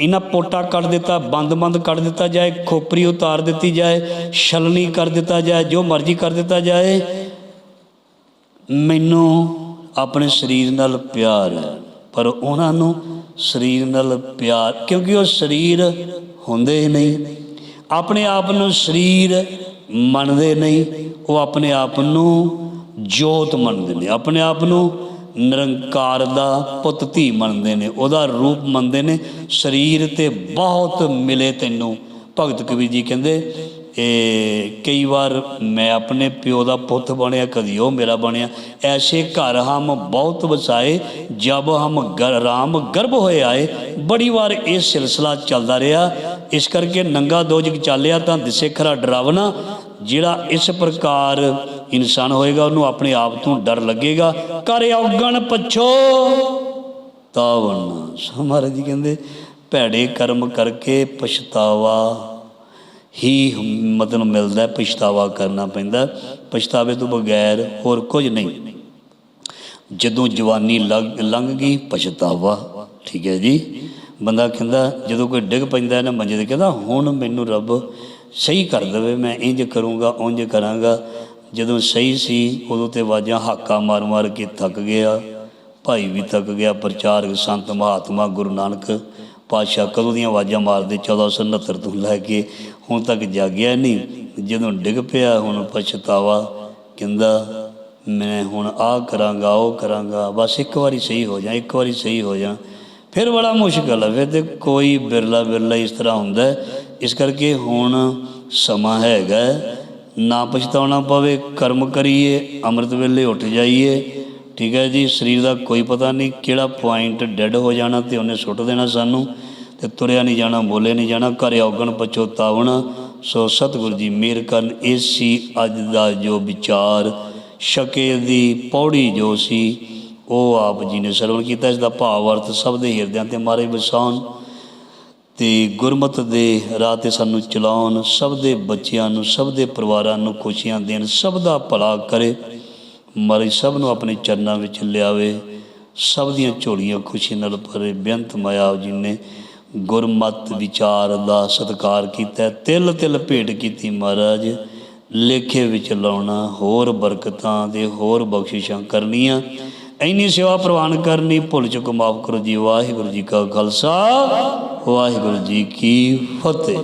ਇਹਨਾਂ ਪੋਟਾ ਕੱਢ ਦਿੱਤਾ, ਬੰਦ ਬੰਦ ਕੱਢ ਦਿੱਤਾ ਜਾਏ, ਖੋਪਰੀ ਉਤਾਰ ਦਿੱਤੀ ਜਾਏ, ਛਲਣੀ ਕਰ ਦਿੱਤਾ ਜਾਏ, ਜੋ ਮਰਜ਼ੀ ਕਰ ਦਿੱਤਾ ਜਾਏ, ਮੈਨੂੰ ਆਪਣੇ ਸਰੀਰ ਨਾਲ ਪਿਆਰ ਹੈ। ਪਰ ਉਹਨਾਂ ਨੂੰ ਸਰੀਰ ਨਾਲ ਪਿਆਰ, ਕਿਉਂਕਿ ਉਹ ਸਰੀਰ ਹੁੰਦੇ ਹੀ ਨਹੀਂ। ਆਪਣੇ ਆਪ ਨੂੰ ਸਰੀਰ ਮੰਨਦੇ ਨਹੀਂ, ਉਹ ਆਪਣੇ ਆਪ ਨੂੰ ਜੋਤ ਮੰਨਦੇ ਨੇ। ਆਪਣੇ ਆਪ ਨੂੰ ਨਿਰੰਕਾਰ ਦਾ ਪੁੱਤ ਧੀ ਮੰਨਦੇ ਨੇ, ਉਹਦਾ ਰੂਪ ਮੰਨਦੇ ਨੇ, ਸਰੀਰ ਤੇ ਬਹੁਤ ਮਿਲੇ ਤੈਨੂੰ। ਭਗਤ ਕਬੀਰ ਜੀ ਕਹਿੰਦੇ ਇਹ ਕਈ ਵਾਰ ਮੈਂ ਆਪਣੇ ਪਿਓ ਦਾ ਪੁੱਤ ਬਣਿਆ, ਕਦੀ ਉਹ ਮੇਰਾ ਬਣਿਆ। ਐਸੇ ਘਰ ਹਮ ਬਹੁਤ ਵਸਾਏ, ਜਬ ਹਮ ਗਰ ਰਾਮ ਗਰਭ ਹੋਏ ਆਏ। ਬੜੀ ਵਾਰ ਇਹ ਸਿਲਸਿਲਾ ਚੱਲਦਾ ਰਿਹਾ। ਇਸ ਕਰਕੇ ਨੰਗਾ ਦੋਜਕ ਚੱਲਿਆ ਤਾਂ ਦਿਸੇ ਖਰਾ ਡਰਾਵਣਾ, ਜਿਹੜਾ ਇਸ ਪ੍ਰਕਾਰ ਇਨਸਾਨ ਹੋਏਗਾ, ਉਹਨੂੰ ਆਪਣੇ ਆਪ ਤੋਂ ਡਰ ਲੱਗੇਗਾ। ਕਰ ਔਗਣ ਪਛੋ। ਤਾਵਨ ਮਹਾਰਾਜ ਜੀ ਕਹਿੰਦੇ, ਭੈੜੇ ਕਰਮ ਕਰਕੇ ਪਛਤਾਵਾ। ਹੀ ਮਤਲਬ ਮਿਲਦਾ, ਪਛਤਾਵਾ ਕਰਨਾ ਪੈਂਦਾ। ਪਛਤਾਵੇ ਤੋਂ ਬਗੈਰ ਹੋਰ ਕੁਝ ਨਹੀਂ। ਜਦੋਂ ਜਵਾਨੀ ਲੰਘ ਲੰਘ ਗਈ, ਪਛਤਾਵਾ। ਠੀਕ ਹੈ ਜੀ। ਬੰਦਾ ਕਹਿੰਦਾ, ਜਦੋਂ ਕੋਈ ਡਿੱਗ ਪੈਂਦਾ ਨਾ ਮੰਜੇ ਤੇ, ਕਹਿੰਦਾ, ਹੁਣ ਮੈਨੂੰ ਰੱਬ ਸਹੀ ਕਰ ਦੇਵੇ, ਮੈਂ ਇੰਜ ਕਰੂੰਗਾ ਉਂਝ ਕਰਾਂਗਾ। ਜਦੋਂ ਸਹੀ ਸੀ, ਉਦੋਂ ਤੇ ਆਵਾਜ਼ਾਂ ਹਾਕਾ ਮਾਰ ਮਾਰ ਕੇ ਥੱਕ ਗਿਆ। ਭਾਈ ਵੀ ਥੱਕ ਗਿਆ, ਪ੍ਰਚਾਰਕ ਸੰਤ ਮਹਾਤਮਾ ਗੁਰੂ ਨਾਨਕ ਪਾਤਸ਼ਾਹ ਕਦੋਂ ਦੀਆਂ ਆਵਾਜ਼ਾਂ ਮਾਰਦੇ 1469 ਤੋਂ ਲੈ ਕੇ ਹੁਣ ਤੱਕ ਜਾਗਿਆ ਨਹੀਂ। ਜਦੋਂ ਡਿੱਗ ਪਿਆ, ਹੁਣ ਪਛਤਾਵਾ, ਕਹਿੰਦਾ, ਮੈਂ ਹੁਣ ਆਹ ਕਰਾਂਗਾ, ਉਹ ਕਰਾਂਗਾ, ਬਸ ਇੱਕ ਵਾਰੀ ਸਹੀ ਹੋ ਜਾ, ਇੱਕ ਵਾਰੀ ਸਹੀ ਹੋ ਜਾ। ਫਿਰ ਬੜਾ ਮੁਸ਼ਕਲ ਹੈ ਫਿਰ ਤੇ ਕੋਈ ਬਿਰਲਾ ਬਿਰਲਾ ਇਸ ਤਰ੍ਹਾਂ ਹੁੰਦਾ ਇਸ ਕਰਕੇ ਹੁਣ ਸਮਾਂ ਹੈਗਾ ਨਾ ਪਛਤਾਉਣਾ ਪਵੇ, ਕਰਮ ਕਰੀਏ, ਅੰਮ੍ਰਿਤ ਵੇਲੇ ਉੱਠ ਜਾਈਏ। ਠੀਕ ਹੈ ਜੀ, ਸਰੀਰ ਦਾ ਕੋਈ ਪਤਾ ਨਹੀਂ ਕਿਹੜਾ ਪੁਆਇੰਟ ਡੈੱਡ ਹੋ ਜਾਣਾ ਤੇ ਉਹਨੇ ਸੁੱਟ ਦੇਣਾ ਸਾਨੂੰ ਤੇ ਤੁਰਿਆ ਨਹੀਂ ਜਾਣਾ, ਬੋਲੇ ਨਹੀਂ ਜਾਣਾ, ਘਰ ਔਗਣ ਪਛੋਤਾਵਣਾ ਸੋ ਸਤਿਗੁਰੂ ਜੀ, ਮਿਹਰ ਕਰਨ, ਇਹ ਸੀ ਅੱਜ ਦਾ ਜੋ ਵਿਚਾਰ। ਸ਼ਕੇ ਦੀ ਪੌੜੀ ਜੋ ਸੀ, ਉਹ ਆਪ ਜੀ ਨੇ ਸਰਵਣ ਕੀਤਾ, ਇਸ ਦਾ ਭਾਵ ਅਰਥ ਸਭ ਦੇ ਹਿਰਦਿਆਂ ਤੇ ਮਾਰੇ ਵਸਾਉਣ। ਤੇ ਗੁਰਮਤ ਦੇ ਰਾਹ ਤੇ ਸਾਨੂੰ ਚਲਾਉਣ, ਸਭ ਦੇ ਬੱਚਿਆਂ ਨੂੰ, ਸਭ ਦੇ ਪਰਿਵਾਰਾਂ ਨੂੰ ਖੁਸ਼ੀਆਂ ਦੇਣ, ਸਭ ਦਾ ਭਲਾ ਕਰੇ। ਮਾਰੇ ਸਭ ਨੂੰ ਆਪਣੇ ਚਰਨਾਂ ਵਿੱਚ ਲਿਆਵੇ। ਸਭ ਦੀਆਂ ਝੋਲੀਆਂ ਖੁਸ਼ੀ ਨਾਲ ਭਰੇ। ਬੇਅੰਤ ਮਾਇਆ ਜੀ ਨੇ ਗੁਰਮਤ ਵਿਚਾਰ ਦਾ ਸਤਿਕਾਰ ਕੀਤਾ। ਤਿਲ ਤਿਲ ਭੇਟ ਕੀਤੀ ਮਹਾਰਾਜ। ਲੇਖੇ ਵਿੱਚ ਲਾਉਣਾ, ਹੋਰ ਬਰਕਤਾਂ ਦੇ ਹੋਰ ਬਖਸ਼ਿਸ਼ਾਂ ਕਰਨੀਆਂ। ਇੰਨੀ ਸੇਵਾ ਪ੍ਰਵਾਨ ਕਰਨੀ, ਭੁੱਲ ਚੁੱਕ, ਮਾਫ ਕਰੋ ਜੀ, ਵਾਹਿਗੁਰੂ ਜੀ ਕਾ ਖਾਲਸਾ, ਵਾਹਿਗੁਰੂ ਜੀ ਕੀ ਫਤਿਹ।